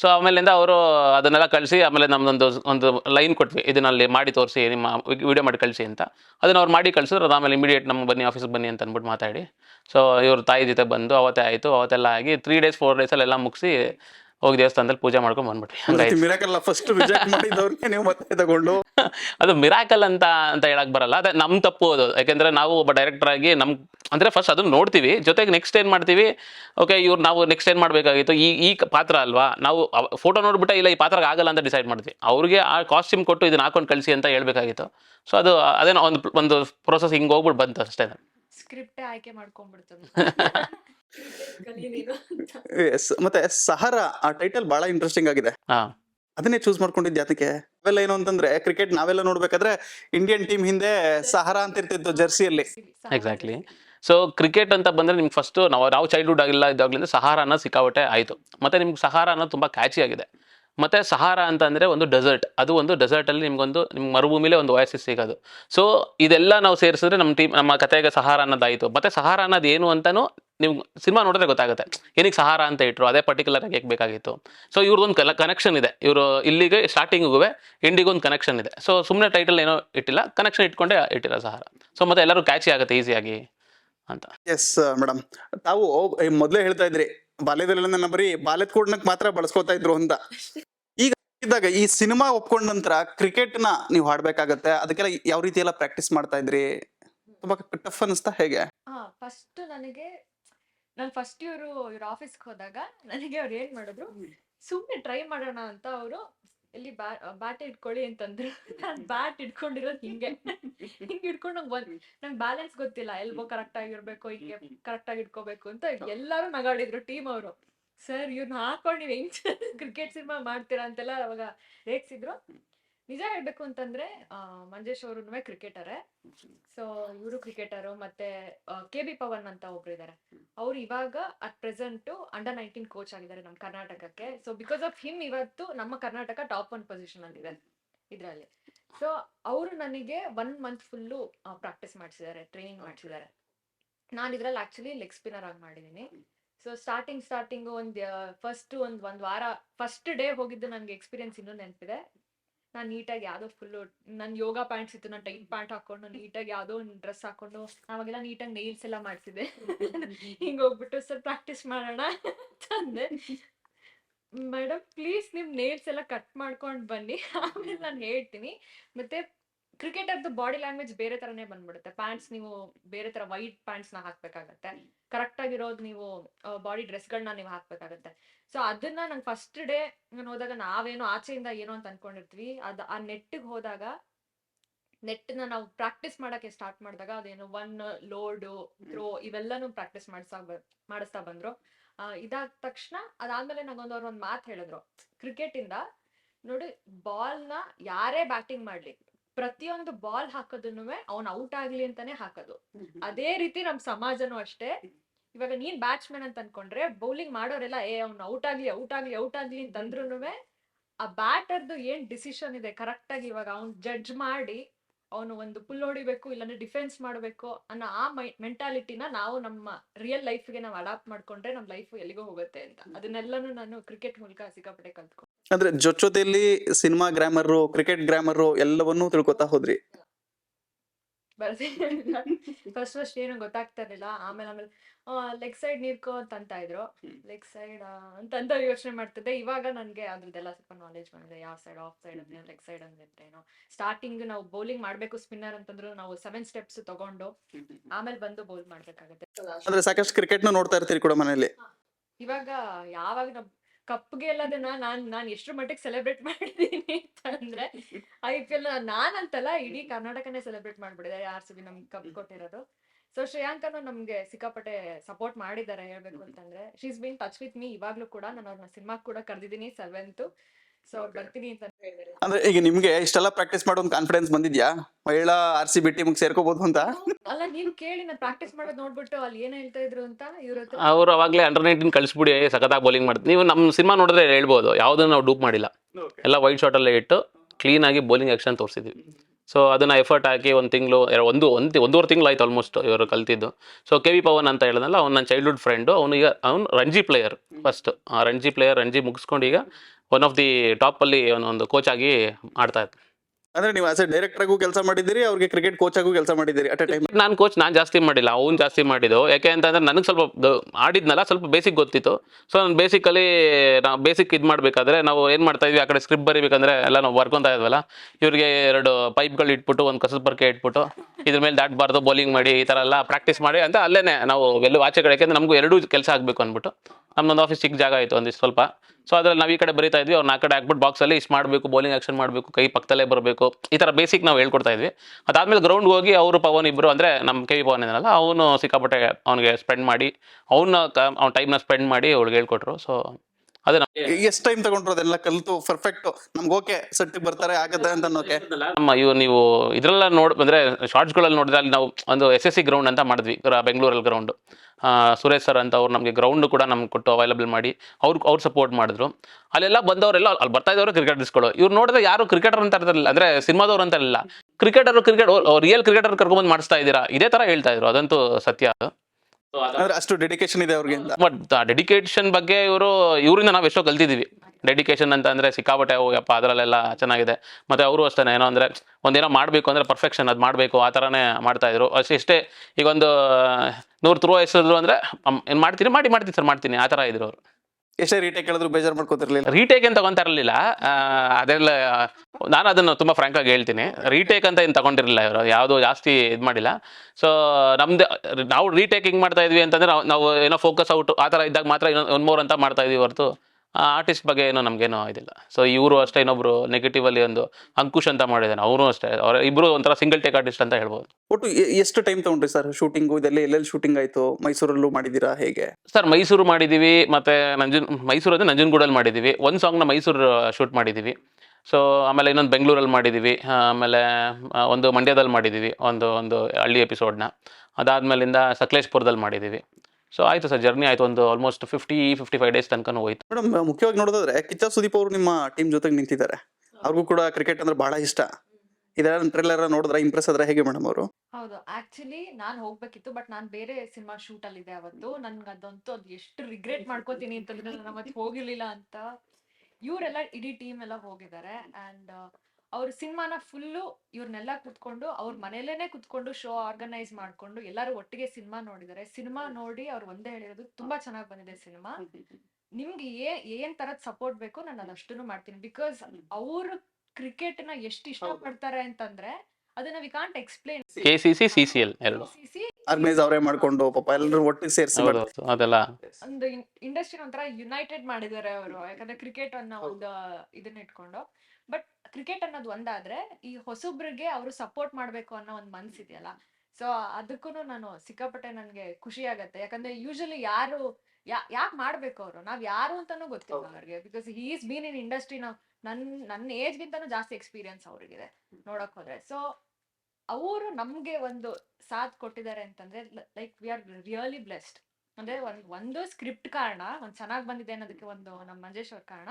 [SPEAKER 3] ಸೊ ಆಮೇಲಿಂದ ಅವರು ಅದನ್ನೆಲ್ಲ ಕಳಿಸಿ, ಆಮೇಲೆ ನಮ್ಮದೊಂದು ಒಂದು ಲೈನ್ ಕೊಟ್ವಿ. ಇದನ್ನಲ್ಲಿ ಮಾಡಿ ತೋರಿಸಿ, ನಿಮ್ಮ ವಿಡಿಯೋ ಮಾಡಿ ಕಳಿಸಿ ಅಂತ. ಅದನ್ನ ಅವ್ರು ಮಾಡಿ ಕಳಿಸಿದ್ರು, ಅದು ಆಮೇಲೆ ಇಮಿಡಿಯೇಟ್ ನಮ್ಮ ಬನ್ನಿ ಆಫೀಸ್ಗೆ ಬನ್ನಿ ಅಂತ ಅಂದ್ಬಿಟ್ಟು ಮಾತಾಡಿ. ಸೊ ಇವ್ರ ತಾಯಿ ಜೊತೆ ಬಂದು, ಅವತ್ತೇ ಆಯಿತು, ಅವತ್ತೆಲ್ಲ ಆಗಿ ತ್ರೀ ಡೇಸ್ ಫೋರ್ ಡೇಸಲ್ಲೆಲ್ಲ ಮುಗಿಸಿ ಹೋಗಿ ದೇವಸ್ಥಾನದಲ್ಲಿ ಪೂಜೆ ಮಾಡ್ಕೊಂಡು ಬಂದ್ಬಿಟ್ವಿ. ಹಂಗಾಯ್ತು.
[SPEAKER 2] ಫಸ್ಟ್ ರಿಜೆಕ್ಟ್ ಮಾಡಿದವ್ರಿಗೆ ನೀವು ಮತ್ತೆ ತಗೊಂಡು? [LAUGHS]
[SPEAKER 3] ಅದು ಮಿರಾಕಲ್ ಅಂತ ಅಂತ ಹೇಳಕ್ ಬರಲ್ಲ. ಅದೇ ನಮ್ ತಪ್ಪು ಅದು. ಯಾಕೆಂದ್ರೆ ನಾವು ಒಬ್ಬ ಡೈರೆಕ್ಟರ್ ಆಗಿ ನಮ್ ಅಂದ್ರೆ ಫಸ್ಟ್ ಅದನ್ನ ನೋಡ್ತೀವಿ. ಜೊತೆಗೆ ನೆಕ್ಸ್ಟ್ ಏನ್ ಮಾಡ್ತೀವಿ? ಓಕೆ ಇವ್ರು ನಾವು ನೆಕ್ಸ್ಟ್ ಏನ್ ಮಾಡ್ಬೇಕಾಗಿತ್ತು? ಈ ಈ ಪಾತ್ರ ಅಲ್ವಾ? ನಾವು ಫೋಟೋ ನೋಡ್ಬಿಟ್ಟು ಇಲ್ಲ ಈ ಪಾತ್ರ ಆಗಲ್ಲ ಅಂತ ಡಿಸೈಡ್ ಮಾಡ್ತೀವಿ. ಅವ್ರಿಗೆ ಆ ಕಾಸ್ಟ್ಯೂಮ್ ಕೊಟ್ಟು ಇದನ್ನ ಹಾಕೊಂಡು ಕಳಿಸಿ ಅಂತ ಹೇಳ್ಬೇಕಾಗಿತ್ತು. ಸೊ ಅದು ಅದೇನೋ ಒಂದು ಒಂದು ಪ್ರೊಸೆಸ್ ಹಿಂಗೆ ಹೋಗ್ಬಿಟ್ಟು ಬಂತು ಅಷ್ಟೇ.
[SPEAKER 5] ಸ್ಕ್ರಿಪ್ಟ್ ಆಯ್ಕೆ [LAUGHS]
[SPEAKER 2] ಎಸ್ ಮತ್ತೆ ಸಹರ ಆ ಟೈಟಲ್ ಬಹಳ ಇಂಟ್ರೆಸ್ಟಿಂಗ್ ಆಗಿದೆ.
[SPEAKER 3] ಹಾ.
[SPEAKER 2] ಅದನ್ನೇ ಚೂಸ್ ಮಾಡ್ಕೊಂಡಿದ್ದು ಅದಕ್ಕೆ? ಅವೆಲ್ಲ ಏನು ಅಂತಂದ್ರೆ ಕ್ರಿಕೆಟ್ ನಾವೆಲ್ಲ ನೋಡ್ಬೇಕಾದ್ರೆ ಇಂಡಿಯನ್ ಟೀಮ್ ಹಿಂದೆ ಸಹರಾ ಅಂತ ಇರ್ತಿತ್ತು ಜರ್ಸಿಯಲ್ಲಿ.
[SPEAKER 3] ಎಕ್ಸಾಕ್ಟ್ಲಿ ಸೊ ಕ್ರಿಕೆಟ್ ಅಂತ ಬಂದ್ರೆ ನಿಮ್ಗೆ ಫಸ್ಟ್ ನಾವು ನಾವು ಚೈಲ್ಡ್ಹುಡ್ ಆಗಿಲ್ಲ ಇದ್ದಾಗಲಿಂದ ಸಹಾರ ಅನ್ನೋ ಸಿಕ್ಕಾಪಟ್ಟೆ ಆಯಿತು. ಮತ್ತೆ ನಿಮ್ಗೆ ಸಹಾರ ಅನ್ನೋದು ತುಂಬ ಕ್ಯಾಚಿ ಆಗಿದೆ. ಮತ್ತೆ ಸಹಾರ ಅಂತ ಅಂದ್ರೆ ಒಂದು ಡೆಸರ್ಟ್ ಅದು ಒಂದು ಡೆಸರ್ಟ್ ಡೆಸರ್ಟಲ್ಲಿ ನಿಮ್ಗೊಂದು ನಿಮ್ಮ ಮರುಭೂಮಿಲೇ ಒಂದು ವಯಸ್ಸಿಗೆ ಸಿಗೋದು. ಸೊ ಇದೆಲ್ಲ ನಾವು ಸೇರಿಸಿದ್ರೆ ನಮ್ಮ ಟೀಮ್ ನಮ್ಮ ಕತೆಗೆ ಸಹಾರ ಅನ್ನೋದಾಯಿತು. ಮತ್ತೆ ಸಹಾರ ಅನ್ನೋದು ಏನು ಅಂತಲೂ ನೀವು ಸಿನಿಮಾ ನೋಡಿದ್ರೆ ಗೊತ್ತಾಗುತ್ತೆ. ಏನಕ್ಕೆ ಸಹಾರ ಅಂತ ಇಟ್ಟರು ಅದೇ ಪರ್ಟಿಕ್ಯುಲರ್ ಆಗಿ ಹೇಗೆ ಬೇಕಾಗಿತ್ತು? ಸೊ ಇವ್ರದ್ದೊಂದು ಕಲ ಕನೆಕ್ಷನ್ ಇದೆ. ಇವರು ಇಲ್ಲಿಗೆ ಸ್ಟಾರ್ಟಿಂಗಿಗೂ ಎಂಡಿಗೂ ಒಂದು ಕನೆಕ್ಷನ್ ಇದೆ. ಸೊ ಸುಮ್ಮನೆ ಟೈಟಲ್ ಏನೋ ಇಟ್ಟಿಲ್ಲ ಕನೆಕ್ಷನ್ ಇಟ್ಕೊಂಡೇ ಇಟ್ಟಿರೋ ಸಹಾರ. ಸೊ ಮತ್ತೆ ಎಲ್ಲರೂ ಕ್ಯಾಚಿ ಆಗುತ್ತೆ ಈಸಿಯಾಗಿ ಅಂತ.
[SPEAKER 2] ಎಸ್ ಮೇಡಮ್ ತಾವು ಮೊದಲೇ ಹೇಳ್ತಾ ಇದ್ರಿ ಬಾಲ್ಯದಲ್ಲೆಲ್ಲ ನನ್ನ ಬರೀ ಬಾಲ್ಯದ ಕೂಡನಕ್ ಮಾತ್ರ ಬಳಸ್ಕೊತಾ ಇದ್ರು ಅಂತ. ಈಗ ಇದ್ದಾಗ ಈ ಸಿನಿಮಾ ಒಪ್ಕೊಂಡ ನಂತರ ಕ್ರಿಕೆಟ್ನ ನೀವು ಆಡ್ಬೇಕಾಗತ್ತೆ ಅದಕ್ಕೆಲ್ಲ ಯಾವ ರೀತಿ ಎಲ್ಲ ಪ್ರಾಕ್ಟೀಸ್ ಮಾಡ್ತಾ ಇದ್ರಿ? ತುಂಬಾ ಟಫ್ ಅನಿಸ್ತಾ ಹೇಗೆ?
[SPEAKER 5] ಫಸ್ಟ್ ನನಗೆ ನಾನು ಫಸ್ಟ್ ಇವರು ಇವ್ರ ಆಫೀಸ್ಗೆ ಹೋದಾಗ ನನಗೆ ಅವ್ರು ಏನ್ ಮಾಡಿದ್ರು ಸುಮ್ನೆ ಟ್ರೈ ಮಾಡೋಣ ಅಂತ ಅವರು ಇಲ್ಲಿ ಬ್ಯಾ ಬ್ಯಾಟ್ ಇಟ್ಕೊಳ್ಳಿ ಅಂತಂದ್ರು. ನಾನು ಬ್ಯಾಟ್ ಇಟ್ಕೊಂಡಿರೋದು ಹಿಂಗೆ. ಹಿಂಗೆ ಇಟ್ಕೊಂಡು ನಂಗೆ ಬಂದ್ ನಂಗೆ ಬ್ಯಾಲೆನ್ಸ್ ಗೊತ್ತಿಲ್ಲ. ಎಲ್ಬೋ ಕರೆಕ್ಟ್ ಆಗಿರ್ಬೇಕು ಹಿಂಗೆ ಕರೆಕ್ಟ್ ಆಗಿ ಇಟ್ಕೋಬೇಕು ಅಂತ ಎಲ್ಲರೂ ನಗಾಡಿದ್ರು ಟೀಮ್ ಅವರು. ಸರ್ ಇವ್ರನ್ನ ಹಾಕೊಂಡು ನೀವು ಹೆಂಗ್ [LAUGHS] ಕ್ರಿಕೆಟ್ ಸಿನಿಮಾ ಮಾಡ್ತೀರಾ? ಅಂತೆಲ್ಲ ಅವಾಗ ರೇಗ್ಸಿದ್ರು ನಿಜ ಹೇಳ್ಬೇಕು ಅಂತಂದ್ರೆ ಮಂಜೇಶ್ ಅವರು ಕ್ರಿಕೆಟರೇ. ಸೊ ಇವರು ಕ್ರಿಕೆಟರು ಮತ್ತೆ ಕೆ ಬಿ ಪವನ್ ಅಂತ ಒಬ್ರು ಇದ್ದಾರೆ ಅವ್ರು ಇವಾಗ at present under nineteen coach ಆಗಿದ್ದಾರೆ ನಮ್ಮ ಕರ್ನಾಟಕಕ್ಕೆ. ಸೊ ಬಿಕಾಸ್ ಆಫ್ ಹಿಮ್ ಇವತ್ತು ನಮ್ಮ ಕರ್ನಾಟಕ ಟಾಪ್ ಒನ್ ಪೊಸಿಷನ್ ಅಲ್ಲಿದೆ ಇದ್ರಲ್ಲಿ. ಸೊ ಅವರು ನನಗೆ ಒನ್ ಮಂತ್ ಫುಲ್ಲು ಪ್ರಾಕ್ಟೀಸ್ ಮಾಡಿಸಿದ್ದಾರೆ ಟ್ರೈನಿಂಗ್ ಮಾಡಿಸಿದ್ದಾರೆ. ನಾನು ಇದ್ರಲ್ಲಿ ಆಕ್ಚುಲಿ ಲೆಗ್ ಸ್ಪಿನ್ನರ್ ಆಗಿ ಮಾಡಿದ್ದೀನಿ ಸೊ ಸ್ಟಾರ್ಟಿಂಗ್ ಸ್ಟಾರ್ಟಿಂಗ್ ಒಂದು ಫಸ್ಟ್ ಒಂದು, ಒಂದ್ ವಾರ ಫಸ್ಟ್ ಡೇ ಹೋಗಿದ್ದು ನನಗೆ ಎಕ್ಸ್ಪೀರಿಯನ್ಸ್ ಇನ್ನೂ ನೆನಪಿದೆ. ನಾನು ನೀಟಾಗಿ ಯಾವುದೋ ಫುಲ್ಲು ನನ್ನ ಯೋಗ ಪ್ಯಾಂಟ್ಸ್ ಇತ್ತು ನಾನು ಟೈಟ್ ಪ್ಯಾಂಟ್ ಹಾಕೊಂಡು ನೀಟಾಗಿ ಯಾವುದೋ ಒಂದು ಡ್ರೆಸ್ ಹಾಕೊಂಡು ಅವಾಗೆಲ್ಲ ನೀಟಾಗಿ ನೈಲ್ಸ್ ಎಲ್ಲ ಮಾಡಿಸಿದೆ [LAUGHS] ಹಿಂಗೆ ಹೋಗ್ಬಿಟ್ಟು ಸರ್ ಪ್ರಾಕ್ಟೀಸ್ ಮಾಡೋಣ ಅಂತಂದೆ ಮೇಡಮ್ ಪ್ಲೀಸ್ ನಿಮ್ಮ ನೇಲ್ಸ್ ಎಲ್ಲ ಕಟ್ ಮಾಡ್ಕೊಂಡು ಬನ್ನಿ. ಆಮೇಲೆ ನಾನು ಹೇಳ್ತೀನಿ. ಮತ್ತೆ ಕ್ರಿಕೆಟರ್ದು ಬಾಡಿ ಲ್ಯಾಂಗ್ವೇಜ್ ಬೇರೆ ತರನೇ ಬಂದ್ಬಿಡುತ್ತೆ. ಪ್ಯಾಂಟ್ಸ್ ನೀವು ಬೇರೆ ತರ ವೈಟ್ ಪ್ಯಾಂಟ್ಸ್ನ ಹಾಕ್ಬೇಕಾಗತ್ತೆ. ಕರೆಕ್ಟ್ ಆಗಿರೋದು ನೀವು ಬಾಡಿ ಡ್ರೆಸ್ ಗಳನ್ನ ನೀವು ಹಾಕ್ಬೇಕಾಗತ್ತೆ. ಸೊ ಅದನ್ನ ನಂಗೆ ಫಸ್ಟ್ ಡೇ ನಾನು ಹೋದಾಗ ನಾವೇನೋ ಆಚೆಯಿಂದ ಏನೋ ಅಂತ ಅನ್ಕೊಂಡಿರ್ತೀವಿ. ಅದ್, ಆ ನೆಟ್ಟಿಗೆ ಹೋದಾಗ ನ ನಾವು ಪ್ರಾಕ್ಟೀಸ್ ಮಾಡಕ್ಕೆ ಸ್ಟಾರ್ಟ್ ಮಾಡಿದಾಗ ಅದೇನು ಒನ್ ಲೋಡು ಥ್ರೋ ಇವೆಲ್ಲನೂ ಪ್ರಾಕ್ಟೀಸ್ ಮಾಡಿಸ್ತಾ ಮಾಡಿಸ್ತಾ ಬಂದ್ರು. ಇದಾದ ತಕ್ಷಣ ಅದಾದ್ಮೇಲೆ ನಂಗೊಂದು ಅವ್ರು ಒಂದು ಮಾತು ಹೇಳಿದ್ರು. ಕ್ರಿಕೆಟ್ ಇಂದ, ನೋಡಿ ಬಾಲ್ನ ಯಾರೇ ಬ್ಯಾಟಿಂಗ್ ಮಾಡ್ಲಿ ಪ್ರತಿಯೊಂದು ಬಾಲ್ ಹಾಕೋದನ್ನು ಅವ್ನ್ ಔಟ್ ಆಗ್ಲಿ ಅಂತಾನೆ ಹಾಕೋದು. ಅದೇ ರೀತಿ ನಮ್ ಸಮಾಜನೂ ಅಷ್ಟೇ. ಇವಾಗ ನೀನ್ ಬ್ಯಾಟ್ಸ್ಮನ್ ಅಂತ ಅನ್ಕೊಂಡ್ರೆ ಬೌಲಿಂಗ್ ಮಾಡೋರೆಲ್ಲ ಏ ಅವ್ನ್ ಔಟ್ ಆಗ್ಲಿ ಔಟ್ ಆಗ್ಲಿ ಔಟ್ ಆಗ್ಲಿ ಅಂತಂದ್ರು ಆ ಬ್ಯಾಟರ್ದು ಏನ್ ಡಿಸಿಷನ್ ಇದೆ? ಕರೆಕ್ಟ್ ಆಗಿ ಇವಾಗ ಅವ್ನ್ ಜಡ್ಜ್ ಮಾಡಿ ಅವನು ಒಂದು ಪುಲ್ ಹೊಡಿಬೇಕು, ಇಲ್ಲಾಂದ್ರೆ ಡಿಫೆನ್ಸ್ ಮಾಡಬೇಕು ಅನ್ನೋ ಆ ಮೆಂಟಾಲಿಟಿನ ನಾವು ನಮ್ಮ ರಿಯಲ್ ಲೈಫ್ಗೆ ನಾವು ಅಡಾಪ್ಟ್ ಮಾಡ್ಕೊಂಡ್ರೆ ನಮ್ಮ ಲೈಫ್ ಎಲ್ಲಿಗೋ ಹೋಗುತ್ತೆ ಅಂತ. ಅದನ್ನೆಲ್ಲನೂ ನಾನು ಕ್ರಿಕೆಟ್ ಮೂಲಕ ಸಿಕ್ಕಾಪಟ್ಟೆ ಕಲ್ತ್ಕೊಂಡು.
[SPEAKER 2] ಅಂದ್ರೆ ಜೊತೆಯಲ್ಲಿ ಸಿನಿಮಾ ಗ್ರಾಮರ್ ಕ್ರಿಕೆಟ್ ಗ್ರಾಮರ್ ಎಲ್ಲವನ್ನೂ ತಿಳ್ಕೊತಾ ಹೋದ್ರಿ.
[SPEAKER 5] ಫಸ್ಟ್ ಫಸ್ಟ್ ಏನು ಗೊತ್ತಾಗ್ತಾ ಇರ್ಲಿಲ್ಲ. ಆಮೇಲೆ ಆಮೇಲೆ ಲೆಗ್ ಸೈಡ್ ನೀರ್ಕೋ ಅಂತ ಅಂತ ಇದ್ರು. ಲೆಗ್ ಸೈಡ್ ಅಂತಂತ ಯೋಚನೆ ಮಾಡ್ತಿದ್ದೆ. ಇವಾಗ ನನ್ಗೆ ಅದ್ರದ್ದೆಲ್ಲ ಸ್ವಲ್ಪ ನಾಲೆಜ್ ಬಂದಿದೆ. ಯಾವ ಸೈಡ್ ಆಫ್ ಸೈಡ್ ಅಂದ್ರೆ ಲೆಗ್ ಸೈಡ್ ಅಂದ್ರೆ ಏನೋ. ಸ್ಟಾರ್ಟಿಂಗ್ ನಾವು ಬೌಲಿಂಗ್ ಮಾಡ್ಬೇಕು ಸ್ಪಿನ್ನರ್ ಅಂತಂದ್ರು ನಾವು ಸೆವೆನ್ ಸ್ಟೆಪ್ಸ್ ತಗೊಂಡು ಆಮೇಲೆ ಬಂದು ಬೌಲ್ ಮಾಡ್ಬೇಕಾಗುತ್ತೆ.
[SPEAKER 2] ಅಂದ್ರೆ ಸಾಕಷ್ಟು ಕ್ರಿಕೆಟ್ ನೋಡ್ತಾ ಇರ್ತೀರಿ ಕೂಡ ಮನೆಯಲ್ಲಿ.
[SPEAKER 5] ಇವಾಗ ಯಾವಾಗ ನಮ್ ಕಪ್ಗೆ ಎಲ್ಲದನ್ನ ನಾನ್ ನಾನ್ ಎಷ್ಟ್ರ ಮಟ್ಟಿಗೆ ಸೆಲೆಬ್ರೇಟ್ ಮಾಡಿದೀನಿ ಅಂತಂದ್ರೆ ಐ ಪಿ ಎಲ್ ನಾನಂತಲ್ಲ ಇಡೀ ಕರ್ನಾಟಕನೇ ಸೆಲೆಬ್ರೇಟ್ ಮಾಡ್ಬಿಡಿದೆ ಆರ್ ಸಿ ಬಿ ನಮ್ಗೆ ಕಪ್ ಕೊಟ್ಟಿರೋದು. ಸೊ ಶ್ರೇಯಾಂಕನು ನಮ್ಗೆ ಸಿಕ್ಕಾಪಟ್ಟೆ ಸಪೋರ್ಟ್ ಮಾಡಿದ್ದಾರೆ ಹೇಳ್ಬೇಕು ಅಂತಂದ್ರೆ she's been touch with me ಇವಾಗ್ಲೂ ಕೂಡ. ನಾನು ಅವ್ರನ್ನ ಸಿನಿಮಾ ಕೂಡ ಕರೆದಿದ್ದೀನಿ ಸೆವೆಂತ್ ಸೊ ಬರ್ತೀನಿ ಅಂತ ಹೇಳಿದ್ದಾರೆ
[SPEAKER 2] ಅಂದ್ರೆ ಈಗ ನಿಮ್ಗೆ ಇಷ್ಟೆಲ್ಲ ಪ್ರಾಕ್ಟೀಸ್ ಮಾಡೋ ಒಂದು ಕಾನ್ಫಿಡೆನ್ಸ್ ಬಂದಿದ್ಯಾ? ಮಹಿಳಾ ಆರ್ ಸಿ ಬಿ ಟೀಮ್ ಸೇರ್ಕೋಬಹುದು ಅಂತ?
[SPEAKER 5] ಅಲ್ಲ ನೀವು ಕೇಳಿ ನಾನು ಪ್ರಾಕ್ಟೀಸ್ ಮಾಡೋದು ನೋಡ್ಬಿಟ್ಟು ಅಲ್ಲಿ ಏನ್ ಹೇಳ್ತಾ ಇದ್ರು ಅಂತ ಇವ್ರ ಹತ್ರ.
[SPEAKER 3] ಅವ್ರು ಅವಾಗಲೇ ಅಂಡರ್ ನೈನ್ಟೀನ್ ಕಳಿಸ್ಬಿಡಿ ಸಖತ್ತಾಗಿ ಬೌಲಿಂಗ್ ಮಾಡ್ತೀವಿ ನೀವು ನಮ್ಮ ಸಿನಿಮಾ ನೋಡಿದ್ರೆ ಹೇಳ್ಬೋದು ಯಾವುದನ್ನು ನಾವು ಡೂಪ್ ಮಾಡಿಲ್ಲ. ಎಲ್ಲ ವೈಟ್ ಶಾಟಲ್ಲೇ ಇಟ್ಟು ಕ್ಲೀನಾಗಿ ಬೌಲಿಂಗ್ ಆಕ್ಷನ್ ತೋರಿಸಿದ್ವಿ. ಸೊ ಅದನ್ನು ಎಫರ್ಟ್ ಹಾಕಿ ಒಂದು ತಿಂಗಳು ಒಂದು ಒಂದು ಒಂದೂವರೆ ತಿಂಗಳು ಆಯ್ತು ಆಲ್ಮೋಸ್ಟ್ ಇವರು ಕಲ್ತಿದ್ದು. ಸೊ ಕೆ ವಿ ಪವನ್ ಅಂತ ಹೇಳಿದ್ನಲ್ಲ ಅವ್ನು ನನ್ನ ಚೈಲ್ಡ್ಹುಡ್ ಫ್ರೆಂಡು ಅವನು ಈಗ ಅವ್ನು Ranji player first Ranji player Ranji ಮುಗಿಸ್ಕೊಂಡು ಈಗ ಒನ್ ಆಫ್ ದಿ ಟಾಪ್ ಅಲ್ಲಿ ಒಂದು ಕೋಚ್ ಆಗಿ ಆಡ್ತಾ ಇತ್ತು
[SPEAKER 2] ಅಂದ್ರೆ ನೀವು ಆಸ್ ಎ ಡೈರೆಕ್ಟರ್ ಆಗೂ ಕೆಲಸ ಮಾಡಿದ್ದೀರಿ ಅವ್ರಿಗೆ ಕ್ರಿಕೆಟ್ ಕೋಚ್ ಆಗೂ ಕೆಲಸ ಮಾಡಿದ್ದೀರಿ ಅಟ್ ಅ ಟೈಮ್
[SPEAKER 3] ನಾನು ಕೋಚ್ ನಾನು ಜಾಸ್ತಿ ಮಾಡಿಲ್ಲ ಅವ್ನು ಜಾಸ್ತಿ ಮಾಡಿದ್ದು. ಯಾಕೆ ಅಂತಂದ್ರೆ ನನಗೆ ಸ್ವಲ್ಪ ದ- ಆಡಿದ್ನಲ್ಲ ಸ್ವಲ್ಪ ಬೇಸಿಕ್ ಗೊತ್ತಿತ್ತು. ಸೊ ನಾನು ಬೇಸಿಕಲಿ ನಾವು ಬೇಸಿಕ್ ಇದು ಮಾಡಬೇಕಾದ್ರೆ ನಾವು ಏನು ಮಾಡ್ತಾ ಇದ್ವಿ ಆ ಕಡೆ ಸ್ಕ್ರಿಪ್ಟ್ ಬರಿಬೇಕಂದ್ರೆ ಎಲ್ಲ ನಾವು ಬರ್ಕೊತಾ ಇದ್ವಲ್ಲ ಇವ್ರಿಗೆ ಎರಡು ಪೈಪ್ಗಳು ಇಟ್ಬಿಟ್ಟು ಒಂದು ಕಸದ ಬರ್ಕೆ ಇಟ್ಬಿಟ್ಟು ಇದ್ರ ಮೇಲೆ ದಾಟಬಾರ್ದು ಬೌಲಿಂಗ್ ಮಾಡಿ ಈ ಥರ ಎಲ್ಲ ಪ್ರಾಕ್ಟೀಸ್ ಮಾಡಿ ಅಂತ ಅಲ್ಲೇ ನಾವು ಎಲ್ಲೂ ಆಚೆ ಕಡೆ ಯಾಕೆಂದ್ರೆ ನಮಗೂ ಎರಡೂ ಕೆಲಸ ಆಗಬೇಕು ಅಂದ್ಬಿಟ್ಟು. ನಮ್ಮದೊಂದು ಆಫೀಸ್ ಚಿಕ್ಕ ಜಾಗ ಆಯಿತು ಒಂದಿಷ್ಟು ಸ್ವಲ್ಪ. ಸೊ ಅದ್ರಲ್ಲಿ ನಾವು ಈ ಕಡೆ ಬರೀತಾ ಇದ್ವಿ. ಅವ್ರನ್ನ ಆ ಕಡೆ ಹಾಕ್ಬಿಟ್ಟು ಬಾಕ್ಸಲ್ಲಿ ಇಷ್ಟು ಮಾಡಬೇಕು ಬೌಲಿಂಗ್ ಆಕ್ಷನ್ ಮಾಡಬೇಕು, ಕೈ ಪಕ್ಕದಲ್ಲೇ ಬರಬೇಕು. ಈ ಥರ ಬೇಸಿಕ್ ನಾವು ಹೇಳ್ಕೊಡ್ತಾ ಇದ್ವಿ. ಅದಾದ್ಮೇಲೆ ಗ್ರೌಂಡ್ಗೆ ಹೋಗಿ ಅವರು ಪವನ್ ಇಬ್ಬರು ಅಂದರೆ ನಮ್ಮ ಕೆ ವಿ ಪವನ್ ಏನಲ್ಲ, ಅವನು ಸಿಕ್ಕಾಪಟ್ಟೆ ಅವನಿಗೆ ಸ್ಪೆಂಡ್ ಮಾಡಿ ಅವನ್ನ ಅವ್ನ ಟೈಮ್ನ ಸ್ಪೆಂಡ್ ಮಾಡಿ ಅವ್ಳಿಗೆ ಹೇಳ್ಕೊಟ್ರು. ಸೊ ಅದು
[SPEAKER 2] ಎಷ್ಟು ಟೈಮ್ ತಗೊಂಡ್ರು ಅದೆಲ್ಲ ಕಲ್ತು ಪರ್ಫೆಕ್ಟ್ ನಮ್ಗೆ ಓಕೆ ಸೆಟ್ಟಿಗೆ ಬರ್ತಾರೆ ಆಗತ್ತೆ ಅಂತ ಅನ್ನೋಕೆ.
[SPEAKER 3] ನಮ್ಮ ಇವು ನೀವು ಇದ್ರೆಲ್ಲ ನೋಡ್ ಅಂದರೆ ಶಾರ್ಟ್ಸ್ಗಳಲ್ಲಿ ನೋಡಿದ್ರೆ ಅಲ್ಲಿ ನಾವು ಒಂದು ಎಸ್ ಎಸ್ ಸಿ ಗ್ರೌಂಡ್ ಅಂತ ಮಾಡಿದ್ವಿ ಬೆಂಗಳೂರಲ್ಲಿ ಗ್ರೌಂಡ್ ಸುರೇಶ್ ಸರ್ ಅಂತ ಅವ್ರು ನಮಗೆ ಗ್ರೌಂಡ್ ಕೂಡ ನಮ್ಗೆ ಕೊಟ್ಟು ಅವೈಲಬಲ್ ಮಾಡಿ ಅವ್ರು ಅವ್ರು ಸಪೋರ್ಟ್ ಮಾಡಿದ್ರು. ಅಲ್ಲೆಲ್ಲ ಬಂದವರೆಲ್ಲ ಅಲ್ಲಿ ಬರ್ತಾ ಇದ್ದವರು ಕ್ರಿಕೆಟರ್ಸ್ಗಳು ಇವ್ರು ನೋಡಿದ್ರೆ ಯಾರು ಕ್ರಿಕೆಟರ್ ಅಂತ ಇರ್ತಾರಲ್ಲ ಅಂದ್ರೆ ಸಿನಿಮಾದವ್ರು ಅಂತ ಇರಲಿಲ್ಲ. ಕ್ರಿಕೆಟರ್ ಕ್ರಿಕೆಟ್ ರಿಯಲ್ ಕ್ರಿಕೆಟರ್ ಕರ್ಕೊಂಡ್ಬಂದು ಮಾಡಿಸ್ತಾ ಇದ್ದೀರಾ? ಇದೇ ತರ ಹೇಳ್ತಾ ಇದ್ರು ಅದಂತೂ ಸತ್ಯ ಅದು.
[SPEAKER 2] ಅಂದ್ರೆ ಅಷ್ಟು ಡೆಡಿಕೇಶನ್ ಇದೆ ಅವ್ರಿಗೆ ಅಂತ.
[SPEAKER 3] ಆ ಡೆಡಿಕೇಶನ್ ಬಗ್ಗೆ ಇವರು ಇವರಿಂದ ನಾವು ಎಷ್ಟೋ ಕಲ್ತಿದ್ದೀವಿ ಡೆಡಿಕೇಶನ್ ಅಂತ ಅಂದ್ರೆ ಸಿಕ್ಕಾಪಟ್ಟೆ ಓ ಯಪ್ಪ ಅದರಲ್ಲೆಲ್ಲ ಚೆನ್ನಾಗಿದೆ. ಮತ್ತೆ ಅವರು ಅಷ್ಟೇ ಏನೋ ಅಂದ್ರೆ ಒಂದೇನೋ ಮಾಡಬೇಕು ಅಂದ್ರೆ ಪರ್ಫೆಕ್ಷನ್ ಅದು ಮಾಡಬೇಕು ಆ ಥರನೇ ಮಾಡ್ತಾಯಿದ್ರು ಅಷ್ಟೇ ಇಷ್ಟೇ ಈಗ ಒಂದು ನೂರು ತ್ರೂ ಹೆಸರು ಅಂದ್ರೆ ಏನು ಮಾಡ್ತೀನಿ ಮಾಡಿ ಮಾಡ್ತೀನಿ ಸರ್ ಮಾಡ್ತೀನಿ ಆ ಥರ ಇದ್ರು ಅವರು.
[SPEAKER 2] ಎಷ್ಟೇ ರೀಟೇಕ್ ಹೇಳಿದ್ರು ಬೇಜಾರು ಮಾಡ್ಕೋತಿರ್ಲಿಲ್ಲ.
[SPEAKER 3] ರೀಟೇಕ್ ಏನು ತಗೊಂತಾ ಇರಲಿಲ್ಲ ಅದೆಲ್ಲ, ನಾನು ಅದನ್ನು ತುಂಬ ಫ್ರ್ಯಾಂಕಾಗಿ ಹೇಳ್ತೀನಿ. ರೀಟೇಕ್ ಅಂತ ಏನು ತಗೊಂಡಿರಲಿಲ್ಲ ಇವರು. ಯಾವುದು ಜಾಸ್ತಿ ಇದು ಮಾಡಿಲ್ಲ. ಸೊ ನಮ್ದು, ನಾವು ರೀಟೇಕಿಂಗ್ ಮಾಡ್ತಾ ಇದ್ವಿ ಅಂತಂದ್ರೆ, ನಾವು- ಏನೋ ಫೋಕಸ್ ಔಟ್ ಆ ಥರ ಇದ್ದಾಗ ಮಾತ್ರ ಒಂದು ಮೂರು ಅಂತ ಮಾಡ್ತಾ ಇದ್ವಿ ಹೊರತು. ಆರ್ಟಿಸ್ಟ್ ಬಗ್ಗೆ ಏನೋ ನಮಗೇನೋ ಇದಿಲ್ಲ. ಸೊ ಇವರು ಅಷ್ಟೇ ಇನ್ನೊಬ್ರು ನೆಗೆಟಿವ್ ಅಲ್ಲಿ ಒಂದು ಅಂಕುಶ್ ಅಂತ ಮಾಡಿದ್ದಾನೆ ಅವರು ಅಷ್ಟೇ. ಅವ್ರ ಇಬ್ರು ಒಂಥರ ಸಿಂಗಲ್ ಟೇಕ್ ಆರ್ಟಿಸ್ಟ್ ಅಂತ ಹೇಳ್ಬೋದು.
[SPEAKER 2] ಒಟ್ಟು ಎ- ಎಷ್ಟು ಟೈಮ್ ತಗೊಂಡ್ರಿ ಸರ್ ಶೂಟಿಂಗು ಇದೆಲ್ಲ ಎಲ್ಲೆಲ್ಲಿ ಶೂಟಿಂಗ್ ಆಯ್ತು? ಮೈಸೂರಲ್ಲೂ ಮಾಡಿದ್ದೀರಾ? ಹೇಗೆ?
[SPEAKER 3] ಸರ್ ಮೈಸೂರು ಮಾಡಿದ್ದೀವಿ ಮತ್ತು ನಂಜನ್ ಮೈಸೂರು ಅಂದರೆ ನಂಜನಗೂಡಲ್ಲಿ ಮಾಡಿದ್ದೀವಿ ಒಂದು ಸಾಂಗ್ನ ಮೈಸೂರು ಶೂಟ್ ಮಾಡಿದ್ದೀವಿ ಸೊ ಆಮೇಲೆ ಇನ್ನೊಂದು ಬೆಂಗಳೂರಲ್ಲಿ ಮಾಡಿದ್ದೀವಿ ಆಮೇಲೆ ಆ, ಒಂದು ಮಂಡ್ಯದಲ್ಲಿ ಮಾಡಿದ್ದೀವಿ ಒಂದು ಒಂದು ಹಳ್ಳಿ ಎಪಿಸೋಡ್ನ ಅದಾದಮೇಲಿಂದ ಸಕಲೇಶ್ಪುರದಲ್ಲಿ ಮಾಡಿದ್ದೀವಿ ಸೊ ಆಯಿತು ಸರ್ ಜರ್ನಿ ಆಯಿತು. ಒಂದು almost fifty fifty five days ತನಕ ಹೋಯ್ತು.
[SPEAKER 2] ಮೇಡಮ್ ಮುಖ್ಯವಾಗಿ ನೋಡೋದಾದ್ರೆ ಕಿಚ್ಚ ಸುದೀಪ್ ಅವರು ನಿಮ್ಮ ಟೀಮ್ ಜೊತೆಗೆ ನಿಂತಿದ್ದಾರೆ. ಅವ್ರಿಗೂ ಕೂಡ ಕ್ರಿಕೆಟ್ ಅಂದ್ರೆ ಬಹಳ ಇಷ್ಟ. ಇದೆಲ್ಲ ಟ್ರೇಲರ್ ನೋಡಿದ್ರೆ ಇಂಪ್ರೆಸ್ ಆದ್ರೆ ಹೇಗೆ ಮೇಡಮ್ ಅವರು?
[SPEAKER 5] ಹೌದು ಆಕ್ಚುಲಿ ನಾನು ಹೋಗ್ಬೇಕಿತ್ತು ಬಟ್ ನಾನು ಬೇರೆ ಸಿನಿಮಾ ಶೂಟ್ ಅಲ್ಲಿ ಇದೆ ಅವತ್ತು. ನನ್ಗೆ ಅದಂತೂ ಅದು ಎಷ್ಟು ರಿಗ್ರೆಟ್ ಮಾಡ್ಕೋತೀನಿ ಅಂತಂದ್ರೆ ನಾನು ಅವತ್ತು ಹೋಗಿರ್ಲಿಲ್ಲ ಅಂತ. ಇವರೆಲ್ಲ ಇಡೀ ಟೀಮ್ ಎಲ್ಲ ಹೋಗಿದ್ದಾರೆ. ಅಂಡ್ ಅವ್ರ ಸಿನಿಮಾನ ಫುಲ್ಲು ಇವ್ರನ್ನೆಲ್ಲ ಕುತ್ಕೊಂಡು ಅವ್ರ ಮನೇಲೇನೆ ಕುತ್ಕೊಂಡು ಶೋ ಆರ್ಗನೈಸ್ ಮಾಡ್ಕೊಂಡು ಎಲ್ಲರೂ ಒಟ್ಟಿಗೆ ಸಿನಿಮಾ ನೋಡಿದ್ದಾರೆ ಸಿನಿಮಾ ನೋಡಿ ಅವ್ರು ಒಂದೇ ಹೇಳಿರೋದು ತುಂಬಾ ಚೆನ್ನಾಗಿ ಬಂದಿದೆ ಸಿನಿಮಾ. ನಿಮ್ಗೆ ಏ ಏನ್ ತರದ್ ಸಪೋರ್ಟ್ ಬೇಕು ನಾನು ಅದಷ್ಟನ್ನು ಮಾಡ್ತೀನಿ. ಬಿಕಾಸ್ ಅವರು ಕ್ರಿಕೆಟ್ನ ಎಷ್ಟು ಇಷ್ಟ ಪಡ್ತಾರೆ ಅಂತಂದ್ರೆ ಅದನ್ನ we can't explain
[SPEAKER 3] KCC CCL ಎರಡು.
[SPEAKER 2] ಆರ್ಗನೈಸ್ ಅವರೇ ಮಾಡ್ಕೊಂಡು ಪಾಪ ಎಲ್ಲರೂ ಒಟ್ಟಿಗೆ ಸೇರಿಸಿ
[SPEAKER 3] ಅದೆಲ್ಲ.
[SPEAKER 5] ಒಂದು ಇಂಡಸ್ಟ್ರಿ ಒಂಥರ ಯುನೈಟೆಡ್ ಮಾಡಿದ್ದಾರೆ ಅವರು. ಯಾಕಂದ್ರೆ ಕ್ರಿಕೆಟ್ ಅನ್ನ ಒಂದು ಇದನ್ನ ಇಟ್ಕೊಂಡು. ಬಟ್ ಕ್ರಿಕೆಟ್ ಅನ್ನೋದು ಒಂದಾದ್ರೆ ಈ ಹೊಸಬ್ರಿಗೆ ಅವರು ಸಪೋರ್ಟ್ ಮಾಡ್ಬೇಕು ಅನ್ನೋ ಒಂದು ಮನ್ಸಿದೆಯಲ್ಲ. ಸೊ ಅದಕ್ಕೂ ನಾನು ಸಿಕ್ಕಾಪಟ್ಟೆ ನನ್ಗೆ ಖುಷಿ ಆಗತ್ತೆ. ಯಾಕಂದ್ರೆ ಯೂಶಲಿ ಯಾರು ಯಾಕೆ ಮಾಡ್ಬೇಕು ಅವರು? ನಾವ್ ಯಾರು ಅಂತಾನೂ ಗೊತ್ತಿಲ್ಲ ಅವ್ರಿಗೆ. Because he is been in industry ನಾವ್ ನನ್ ನನ್ನ ಏಜ್ಗಿಂತನೂ ಜಾಸ್ತಿ ಎಕ್ಸ್ಪೀರಿಯನ್ಸ್ ಅವ್ರಿಗಿದೆ ನೋಡಕ್ ಹೋದ್ರೆ. ಸೊ ಅವರು ನಮ್ಗೆ ಒಂದು ಸಾಥ್ ಕೊಟ್ಟಿದ್ದಾರೆ ಅಂತಂದ್ರೆ like we are really blessed. ಅಂದ್ರೆ ಒಂದ್ ಒಂದು ಸ್ಕ್ರಿಪ್ಟ್ ಕಾರಣ ಒಂದ್ ಚೆನ್ನಾಗ್ ಬಂದಿದೆ ಅನ್ನೋದಕ್ಕೆ ಒಂದು ನಮ್ಮ ಮಂಜೇಶ್ ಅವ್ರ ಕಾರಣ.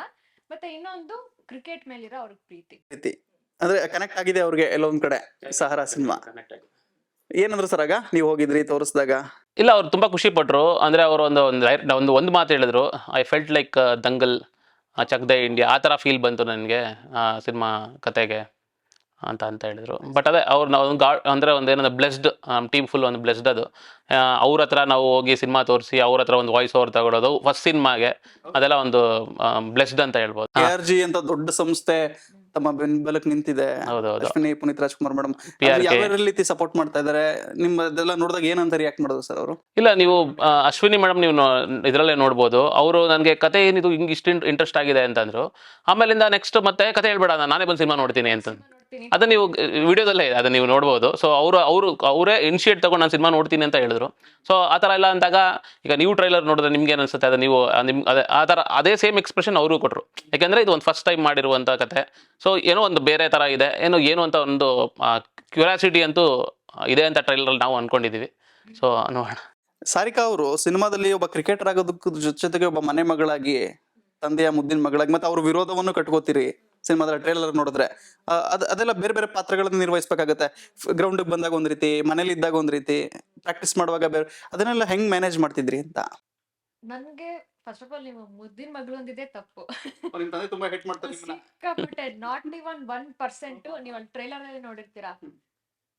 [SPEAKER 5] ಮತ್ತೆ ಇನ್ನೊಂದು ಕ್ರಿಕೆಟ್ ಮೇಲಿರೋ ಅವ್ರಿಗೆ ಪ್ರೀತಿ.
[SPEAKER 2] ರೀತಿ ಅಂದ್ರೆ ಕನೆಕ್ಟ್ ಆಗಿದೆ ಅವ್ರಿಗೆ ಎಲ್ಲೊಂದ್ ಕಡೆ ಸಹಾರ ಸಿನಿಮಾ ಏನಂದ್ರು ಸರ್ ಆಗ? ನೀವು ಹೋಗಿದ್ರಿ ತೋರಿಸಿದಾಗ?
[SPEAKER 3] ಇಲ್ಲ ಅವ್ರು ತುಂಬ ಖುಷಿ ಪಟ್ರು. ಅಂದರೆ ಅವರು ಒಂದು ಒಂದು ಲೈ- ಒಂದು ಒಂದು ಮಾತು ಹೇಳಿದ್ರು. I felt like Dangal Chak De India ಆ ಥರ ಫೀಲ್ ಬಂತು ನನಗೆ ಸಿನಿಮಾ ಕತೆಗೆ. ಅಂತ ಅಂತ ಹೇಳಿದ್ರು. ಬಟ್ ಅದೇ ಅವ್ರು ನಾವು ಒಂದು ಗಾ ಅಂದರೆ ಒಂದು ಏನಂದ್ರೆ ಬ್ಲೆಸ್ಡ್ ಟೀಮ್ ಫುಲ್ ಒಂದು ಬ್ಲೆಸ್ಡ್ ಅದು. ಅವ್ರ ಹತ್ರ ನಾವು ಹೋಗಿ ಸಿನಿಮಾ ತೋರಿಸಿ ಅವ್ರ ಹತ್ರ ಒಂದು ವಾಯ್ಸ್ ಓವರ್ ತಗೊಳೋದು ಫಸ್ಟ್ ಸಿನಿಮಾಗೆ ಅದೆಲ್ಲ ಒಂದು ಬ್ಲೆಸ್ಡ್ ಅಂತ ಹೇಳ್ಬೋದು.
[SPEAKER 2] ಕೆ ಆರ್ ಜಿ ಅಂತ ದೊಡ್ಡ ಸಂಸ್ಥೆ ತಮ್ಮ ಬೆಂಬಲಕ್ಕೆ ನಿಂತಿದೆ.
[SPEAKER 3] ಹೌದೌದು.
[SPEAKER 2] ಅಶ್ವಿನಿ ಪುನೀತ್ ರಾಜ್ಕುಮಾರ್ ಮೇಡಮ್. ಯಾವ ರೀತಿ ಸಪೋರ್ಟ್ ಮಾಡ್ತಾ ಇದ್ದಾರೆ ನಿಮ್ಮ ಇದೆಲ್ಲ ನೋಡಿದಾಗ ಏನಂತ ರಿಯಾಕ್ಟ್ ಮಾಡೋದು ಸರ್ ಅವರು?
[SPEAKER 3] ಇಲ್ಲ ನೀವು ಅಶ್ವಿನಿ ಮೇಡಮ್ ನೀವು ಇದರಲ್ಲೇ ನೋಡ್ಬೋದು. ಅವರು ನನಗೆ ಕತೆ ಏನಿದು ಹಿಂಗೆ ಇಷ್ಟು ಇಂಟ್ರೆಸ್ಟ್ ಆಗಿದೆ ಅಂತಂದ್ರು. ಆಮೇಲಿಂದ ನೆಕ್ಸ್ಟ್ ಮತ್ತೆ ಕತೆ ಹೇಳ್ಬೇಡ ನಾನು ಬಂದು ಸಿನಿಮಾ ನೋಡ್ತೀನಿ ಅಂತ ಅದನ್ನ ನೀವು ವಿಡಿಯೋದಲ್ಲೇ ಇದೆ ಅದನ್ನ ನೀವು ನೋಡ್ಬೋದು. ಸೊ ಅವರು ಅವರು ಅವರೇ ಇನಿಷಿಯೇಟ್ ತಗೊಂಡು ನಾನು ಸಿನಿಮಾ ನೋಡ್ತೀನಿ ಅಂತ ಹೇಳಿದ್ರು. ಸೊ ಆ ಥರ ಎಲ್ಲ ಅಂದಾಗ ಈಗ ನೀವು ಟ್ರೈಲರ್ ನೋಡಿದ್ರೆ ನಿಮ್ಗೆ ಏನು ಅನ್ಸುತ್ತೆ ಅದು ನೀವು ನಿಮ್ ಅದೇ ಆ ಥರ ಅದೇ ಸೇಮ್ ಎಕ್ಸ್ಪ್ರೆಷನ್ ಅವರು ಕೊಟ್ಟರು ಯಾಕೆಂದರೆ ಇದು ಒಂದು ಫಸ್ಟ್ ಟೈಮ್ ಮಾಡಿರುವಂಥ ಕತೆ. ಸೊ ಏನೋ ಒಂದು ಬೇರೆ ಥರ ಇದೆ. ಏನೋ ಏನು ಅಂತ ಒಂದು ಕ್ಯೂರಿಯಾಸಿಟಿ ಅಂತೂ ಇದೆ ಅಂತ ಟ್ರೈಲರ್ ನಾವು ಅನ್ಕೊಂಡಿದೀವಿ. ಸೊ ನೋಡೋಣ.
[SPEAKER 2] ಸಾರಿಕಾ ಅವರು ಸಿನಿಮಾದಲ್ಲಿ ಒಬ್ಬ ಕ್ರಿಕೆಟರ್ ಆಗೋದಕ್ಕೆ ಜೊತೆಗೆ ಒಬ್ಬ ಮನೆ ಮಗಳಾಗಿ ತಂದೆಯ ಮುದ್ದಿನ ಮಗಳಾಗಿ ಮತ್ತೆ ಅವ್ರ ವಿರೋಧವನ್ನು ಕಟ್ಕೋತೀರಿ. ಸಿನಿಮಾದ ಟ್ರೇಲರ್ ನೋಡಿದ್ರೆ ಅದ ಅದ್ ಅದೆಲ್ಲ ಬೇರೆ ಬೇರೆ ಪಾತ್ರಗಳನ್ನ ನಿರ್ವಹಿಸ್ಬೇಕಾಗತ್ತೆ. ಗ್ರೌಂಡ್ ಬಂದಾಗ ಒಂದ್ ರೀತಿ ಮನೇಲಿ ಇದ್ದಾಗ ಒಂದ್ ರೀತಿ ಪ್ರಾಕ್ಟೀಸ್ ಮಾಡುವಾಗ ಬೇರೆ ಅದನ್ನೆಲ್ಲ ಹೆಂಗ್ ಮ್ಯಾನೇಜ್ ಮಾಡ್ತಿದ್ರಿ ಅಂತ?
[SPEAKER 5] ನನ್ಗೆ ಫಸ್ಟ್ ಆಫ್ ಆಲ್ ನೀವು ಮುದ್ದಿನ ಮಗಳು ಅಂದಿದೆ ತಪ್ಪು.
[SPEAKER 2] ತುಂಬಾ ಹೆಟ್ ಮಾಡ್ತಾರೆ [LAUGHS]
[SPEAKER 5] ಸಿಕ್ಕಾಪಟ್ಟೆ ನಾಟ್ ಇವನ್ ಒನ್ ಪರ್ಸೆಂಟ್ ನೀವು ಅಲ್ಲಿ ಟ್ರೈಲರ್ ಅಲ್ಲಿ ನೋಡಿರ್ತೀರಾ?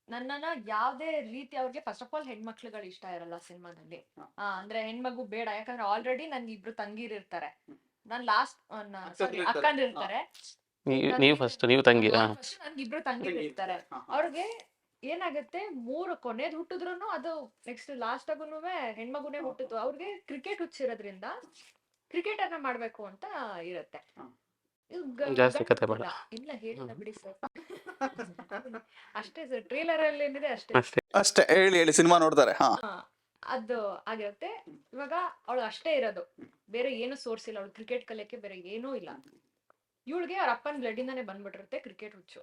[SPEAKER 5] ನನ್ನನ್ನ ಯಾವ್ದೇ ರೀತಿ ಅವ್ರಿಗೆ ಫಸ್ಟ್ ಆಫ್ ಆಲ್ ಹೆಣ್ಮಕ್ಳುಗಳು ಇಷ್ಟ ಇರಲ್ಲ ಸಿನಿಮಾದಲ್ಲಿ. ಆ ಅಂದ್ರೆ ಹೆಣ್ಮಗು ಬೇಡ ಯಾಕಂದ್ರೆ ಆಲ್ರೆಡಿ ನನ್ ಇಬ್ರು ತಂಗೀರ್ ಇರ್ತಾರೆ ನಾನ್ ಲಾಸ್ಟ್ ಸಾರಿ
[SPEAKER 2] ಇರ್ತಾರೆ.
[SPEAKER 3] ನೀವು ಫಸ್ಟ್ ನೀವು ತಂಗಿ ಹಾಂ
[SPEAKER 5] ಫಸ್ಟ್ ನನ್ಗೆ ಇಬ್ರು ತಂಗಿರ್ ಇರ್ತಾರೆ. ಅವ್ರಿಗೆ ಏನಾಗುತ್ತೆ ಮೂರು ಕೊನೆದ್ ಹುಟ್ಟಿದ್ರು ಅದು ನೆಕ್ಸ್ಟ್ ಲಾಸ್ಟ್ ಆಗುನು ಹೆಣ್ಮಗುನೇ ಹುಟ್ಟಿತು. ಅವ್ರಿಗೆ ಕ್ರಿಕೆಟ್ ಹುಚ್ಚಿರೋದ್ರಿಂದ ಕ್ರಿಕೆಟ್ ಅನ್ನ ಮಾಡ್ಬೇಕು ಅಂತ ಇರುತ್ತೆ. ಇದು ಗ-
[SPEAKER 3] ಜಾಸ್ತಿ ಕತೆ ಬೇಡ.
[SPEAKER 5] ಇಲ್ಲ. ಇಲ್ಲ ಹೇಳಿಲ್ಲ ಬಿಡಿ ಸರ್. ಅಷ್ಟೇ ಸರ್ ಟ್ರೇಲರ್ ಅಲ್ಲಿ ಏನಿದೆ ಅಷ್ಟೇ.
[SPEAKER 3] ಅಷ್ಟೇ.
[SPEAKER 2] ಅಷ್ಟೇ ಹೇಳಿ ಹೇಳಿ ಸಿನಿಮಾ ನೋಡ್ತಾರೆ ಹಾ.
[SPEAKER 5] ಹಾ, ಅದು ಆಗಿರುತ್ತೆ. ಇವಾಗ ಅವಳು ಅಷ್ಟೇ ಇರೋದು. ಬೇರೆ ಏನು ಸೋರ್ಸ್ ಇಲ್ಲ ಅವಳು ಕ್ರಿಕೆಟ್ ಕಲಿಯಕ್ಕೆ ಬೇರೆ ಏನೂ ಇಲ್ಲ. ಇವಳಿಗೆ ಅವ್ರ ಅಪ್ಪನ ಬ್ಲಡ್ ಇಂದಾನೆ ಬಂದ್ಬಿಟ್ಟಿರುತ್ತೆ ಕ್ರಿಕೆಟ್ ಹುಚ್ಚು.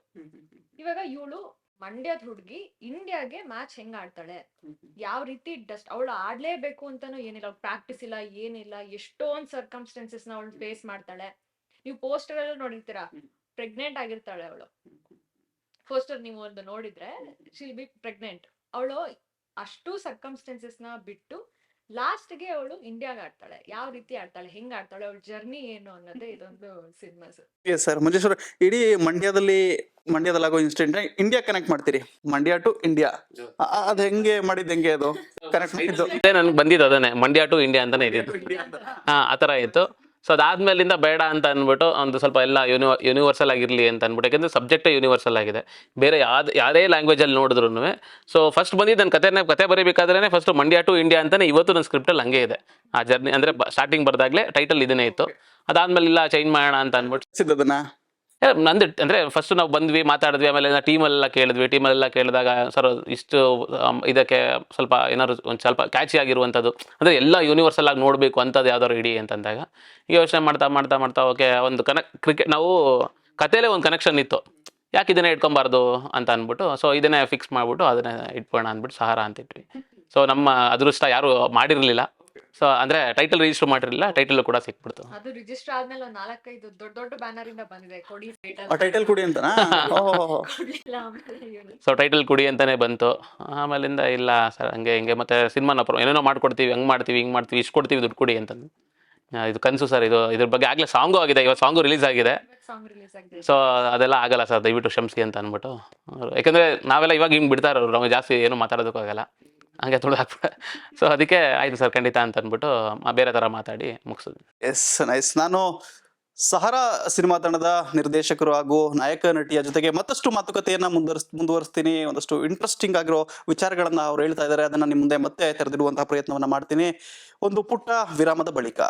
[SPEAKER 5] ಇವಾಗ ಇವಳು ಮಂಡ್ಯದ ಹುಡುಗಿ ಇಂಡಿಯಾಗೆ ಮ್ಯಾಚ್ ಹೆಂಗ್ ಆಡ್ತಾಳೆ? ಯಾವ ರೀತಿ ಡಸ್ಟ್ ಅವಳು ಆಡ್ಲೇಬೇಕು ಅಂತಾನು ಏನಿಲ್ಲ ಅವ್ಳು ಪ್ರಾಕ್ಟೀಸ್ ಇಲ್ಲ ಏನಿಲ್ಲ ಎಷ್ಟೊಂದ್ ಸರ್ಕಮ್ಸ್ಟೆನ್ಸಸ್ನ ಅವಳು ಫೇಸ್ ಮಾಡ್ತಾಳೆ. ನೀವು ಪೋಸ್ಟರ್ ಎಲ್ಲ ನೋಡಿರ್ತೀರಾ? ಪ್ರೆಗ್ನೆಂಟ್ ಆಗಿರ್ತಾಳೆ ಅವಳು. ಪೋಸ್ಟರ್ ನೀವು ಒಂದು ನೋಡಿದ್ರೆ ಶಿಲ್ ಬಿ ಪ್ರೆಗ್ನೆಂಟ್ ಅವಳು ಅಷ್ಟು ಸರ್ಕಮ್ಸ್ಟೆನ್ಸಸ್ನ ಬಿಟ್ಟು ಲಾಸ್ಟ್ಗೆ ಅವಳು ಇಂಡಿಯಾಗ ಆಡ್ತಾಳೆ. ಯಾವ ರೀತಿ ಆಡ್ತಾಳೆ? ಹೆಂಗ್ ಆಡ್ತಾಳೆ? ಅವಳ ಜರ್ನಿ ಏನು ಅನ್ನೋದೇ ಇದೊಂದು ಸಿನಿಮಾ
[SPEAKER 2] ಎಸ್ ಸರ್ ಮಂಜೇಶ್ವರ ಇಡೀ ಮಂಡ್ಯದಲ್ಲಿ ಮಂಡ್ಯದಲ್ಲಾಗೋ ಇನ್ಸಿಡೆಂಟ್ ಇಂಡಿಯಾ ಕನೆಕ್ಟ್ ಮಾಡ್ತೀರಿ? ಮಂಡ್ಯ ಟು ಇಂಡಿಯಾ ಅದ್ ಹೆಂಗೆ ಮಾಡಿದ್ ಹೆಂಗೆ ಅದು? ಕನೆಕ್ಟ್ ಮಾಡಿದ್ದು?
[SPEAKER 3] ನನ್ಗೆ ಬಂದಿದ್ದು ಅದನ್ನೇ. ಮಂಡ್ಯ ಟು ಇಂಡಿಯಾ ಅಂತಾನೆ ಇದೆ ಹಾ ಆ ತರ ಇತ್ತು. ಸೊ ಅದಾದ್ಮೇಲಿಂದ ಬೇಡ ಅಂತ ಅಂದ್ಬಿಟ್ಟು ಒಂದು ಸ್ವಲ್ಪ ಎಲ್ಲ ಯೂನಿವ ಯೂನಿವರ್ಸಲ್ ಆಗಿರಲಿ ಅಂತ ಅಂದ್ಬಿಟ್ಟು ಸಬ್ಜೆಕ್ಟ್ ಸಬ್ಜೆಕ್ಟೇ ಯೂನಿವರ್ಸಲ್ ಆಗಿದೆ. ಬೇರೆ ಯಾವ್ದು ಯಾವುದೇ ಲ್ಯಾಂಗ್ವೇಜಲ್ಲಿ ನೋಡಿದ್ರು ಸೊ ಫಸ್ಟ್ ಬಂದಿದ್ದು ನನ್ನ ಕತೆ ಕತೆ ಬರೀಬೇಕಾದ್ರೆ ಫಸ್ಟ್ ಮಂಡ್ಯ ಟು ಇಂಡಿಯಾ ಅಂತಲೇ ಇವತ್ತು ನನ್ನ ಸ್ಕ್ರಿಪ್ಟಲ್ಲಿ ಹಂಗೆ ಇದೆ. ಆ ಜರ್ನಿ ಅಂದರೆ ಸ್ಟಾರ್ಟಿಂಗ್ ಬರ್ದಾಗಲೇ ಟೈಟಲ್ ಇದನ್ನೇ ಇತ್ತು. ಅದಾದ್ಮೇಲೆ ಇಲ್ಲ ಚೇಂಜ್ ಮಾಡೋಣ ಅಂತ ಅಂದ್ಬಿಟ್ಟು. ನಂದು ಅಂದರೆ ಫಸ್ಟ್ ನಾವು ಬಂದ್ವಿ, ಮಾತಾಡಿದ್ವಿ, ಆಮೇಲೆ ಟೀಮಲ್ಲೆಲ್ಲ ಕೇಳಿದ್ವಿ. ಟೀಮಲ್ಲೆಲ್ಲ ಕೇಳಿದಾಗ ಸರ್ ಇಷ್ಟು ಇದಕ್ಕೆ ಸ್ವಲ್ಪ ಏನಾದ್ರು ಒಂದು ಸ್ವಲ್ಪ ಕ್ಯಾಚಿ ಆಗಿರುವಂಥದ್ದು ಅಂದರೆ ಎಲ್ಲ ಯೂನಿವರ್ಸಲ್ ಆಗಿ ನೋಡಬೇಕು ಅಂಥದ್ದು ಯಾವ್ದಾದ್ರು ಇಡಿ ಅಂತಂದಾಗ. ಯೋಚನೆ ಮಾಡ್ತಾ ಮಾಡ್ತಾ ಮಾಡ್ತಾ, ಓಕೆ, ಒಂದು ಕನೆಕ್ಟ್ ಕ್ರಿಕೆಟ್ ನಾವು ಕತೆಯಲ್ಲೇ ಒಂದು ಕನೆಕ್ಷನ್ ಇತ್ತು. ಯಾಕೆ ಇದನ್ನೇ ಇಟ್ಕೊಬಾರ್ದು ಅಂತ ಅಂದ್ಬಿಟ್ಟು ಸೊ ಇದನ್ನೇ ಫಿಕ್ಸ್ ಮಾಡಿಬಿಟ್ಟು ಅದನ್ನೇ ಇಟ್ಬೋಣ ಅಂದ್ಬಿಟ್ಟು ಸಹಾರ ಅಂತ ಇಟ್ವಿ. ಸೊ ನಮ್ಮ ಅದೃಷ್ಟ ಯಾರು ಮಾಡಿರಲಿಲ್ಲ. ಸೊ ಅಂದ್ರೆ ಟೈಟಲ್ ರಿಜಿಸ್ಟರ್ ಮಾಡಿರಲಿಲ್ಲ ಟೈಟಲ್ ಕೂಡ ಸಿಕ್ಬಿಡ್ತು.
[SPEAKER 5] ಅದು ರಿಜಿಸ್ಟರ್ ಆದ್ಮೇಲೆ ಒಂದ್ ನಾಲ್ಕೈದು ದೊಡ್ಡ ದೊಡ್ಡ ಬ್ಯಾನರ್ ಇಂದ ಬಂದಿದೆ ಕೊಡಿ
[SPEAKER 2] ಟೈಟಲ್ ಕೊಡಿ ಅಂತನಾ? [LAUGHS] ಓಹೋ.
[SPEAKER 5] ಕೊಡ್ಲಿಲ್ಲ ಆಮೇಲೆ ಇವ್ನು.
[SPEAKER 3] ಸೊ ಟೈಟಲ್ ಕುಡಿ ಅಂತಾನೆ ಬಂತು. ಆಮೇಲಿಂದ ಇಲ್ಲ ಸರ್ ಹಂಗೆ ಹಿಂಗೆ ಮತ್ತೆ ಸಿನಿಮಾನ ಪ್ರೋ ಏನೇನೋ ಮಾಡ್ಕೊಡ್ತೀವಿ ಹಂಗೆ ಮಾಡ್ತೀವಿ ಹಿಂಗೆ ಮಾಡ್ತೀವಿ ಇಷ್ಟು ಕೊಡ್ತೀವಿ ದುಡ್ಡು ಕೊಡಿ ಅಂತಂದು ಆ, ಇದು ಕನಸು ಸರ್ ಇದು ಇದ್ರ ಬಗ್ಗೆ ಆಗಲೇ ಸಾಂಗು ಆಗಿದೆ ಇವಾಗ ಸಾಂಗು ರಿಲೀಸ್ ಆಗಿದೆ.
[SPEAKER 5] ಸಾಂಗ್ ರಿಲೀಸ್ ಆಗಿದೆ.
[SPEAKER 3] ಸೊ ಅದೆಲ್ಲ ಆಗಲ್ಲ ಸರ್ ದಯವಿಟ್ಟು ಕ್ಷಮಿಸಿ ಅಂತ ಅಂದ್ಬಿಟ್ಟು. ಅವ್ರು ಯಾಕಂದರೆ ನಾವೆಲ್ಲ ಇವಾಗ ಹಿಂಗೆ ಬಿಡ್ತಾರೆ ಅವ್ರು ನಮಗೆ ಜಾಸ್ತಿ ಏನು ಮಾತಾಡೋದಕ್ಕಾಗಲ್ಲ. ಹಂಗೆ ತುಳಿದು ಹಾಕ್ಬಿಡ. ಸೊ ಅದಕ್ಕೆ ಆಯಿತು ಸರ್, ಖಂಡಿತ ಅಂತ ಅಂದ್ಬಿಟ್ಟು ಬೇರೆ ಥರ ಮಾತಾಡಿ ಮುಗಿಸಿದ್ವಿ.
[SPEAKER 2] ಎಸ್ ನೈಸ್ ನಾನು ಸಹರಾ ಸಿನಿಮಾ ತಂಡದ ನಿರ್ದೇಶಕರು ಹಾಗೂ ನಾಯಕ ನಟಿಯ ಜೊತೆಗೆ ಮತ್ತಷ್ಟು ಮಾತುಕತೆಯನ್ನ ಮುಂದುವರ್ಸ್, ಮುಂದುವರಿಸ್ತೀನಿ. ಒಂದಷ್ಟು ಇಂಟ್ರೆಸ್ಟಿಂಗ್ ಆಗಿರೋ ವಿಚಾರಗಳನ್ನ ಅವ್ರು ಹೇಳ್ತಾ ಇದ್ದಾರೆ. ಅದನ್ನ ನಿಮ್ಮ ಮುಂದೆ ಮತ್ತೆ ತೆರೆದಿಡುವಂತಹ ಪ್ರಯತ್ನವನ್ನ ಮಾಡ್ತೀನಿ. ಒಂದು ಪುಟ್ಟ ವಿರಾಮದ ಬಳಿಕ.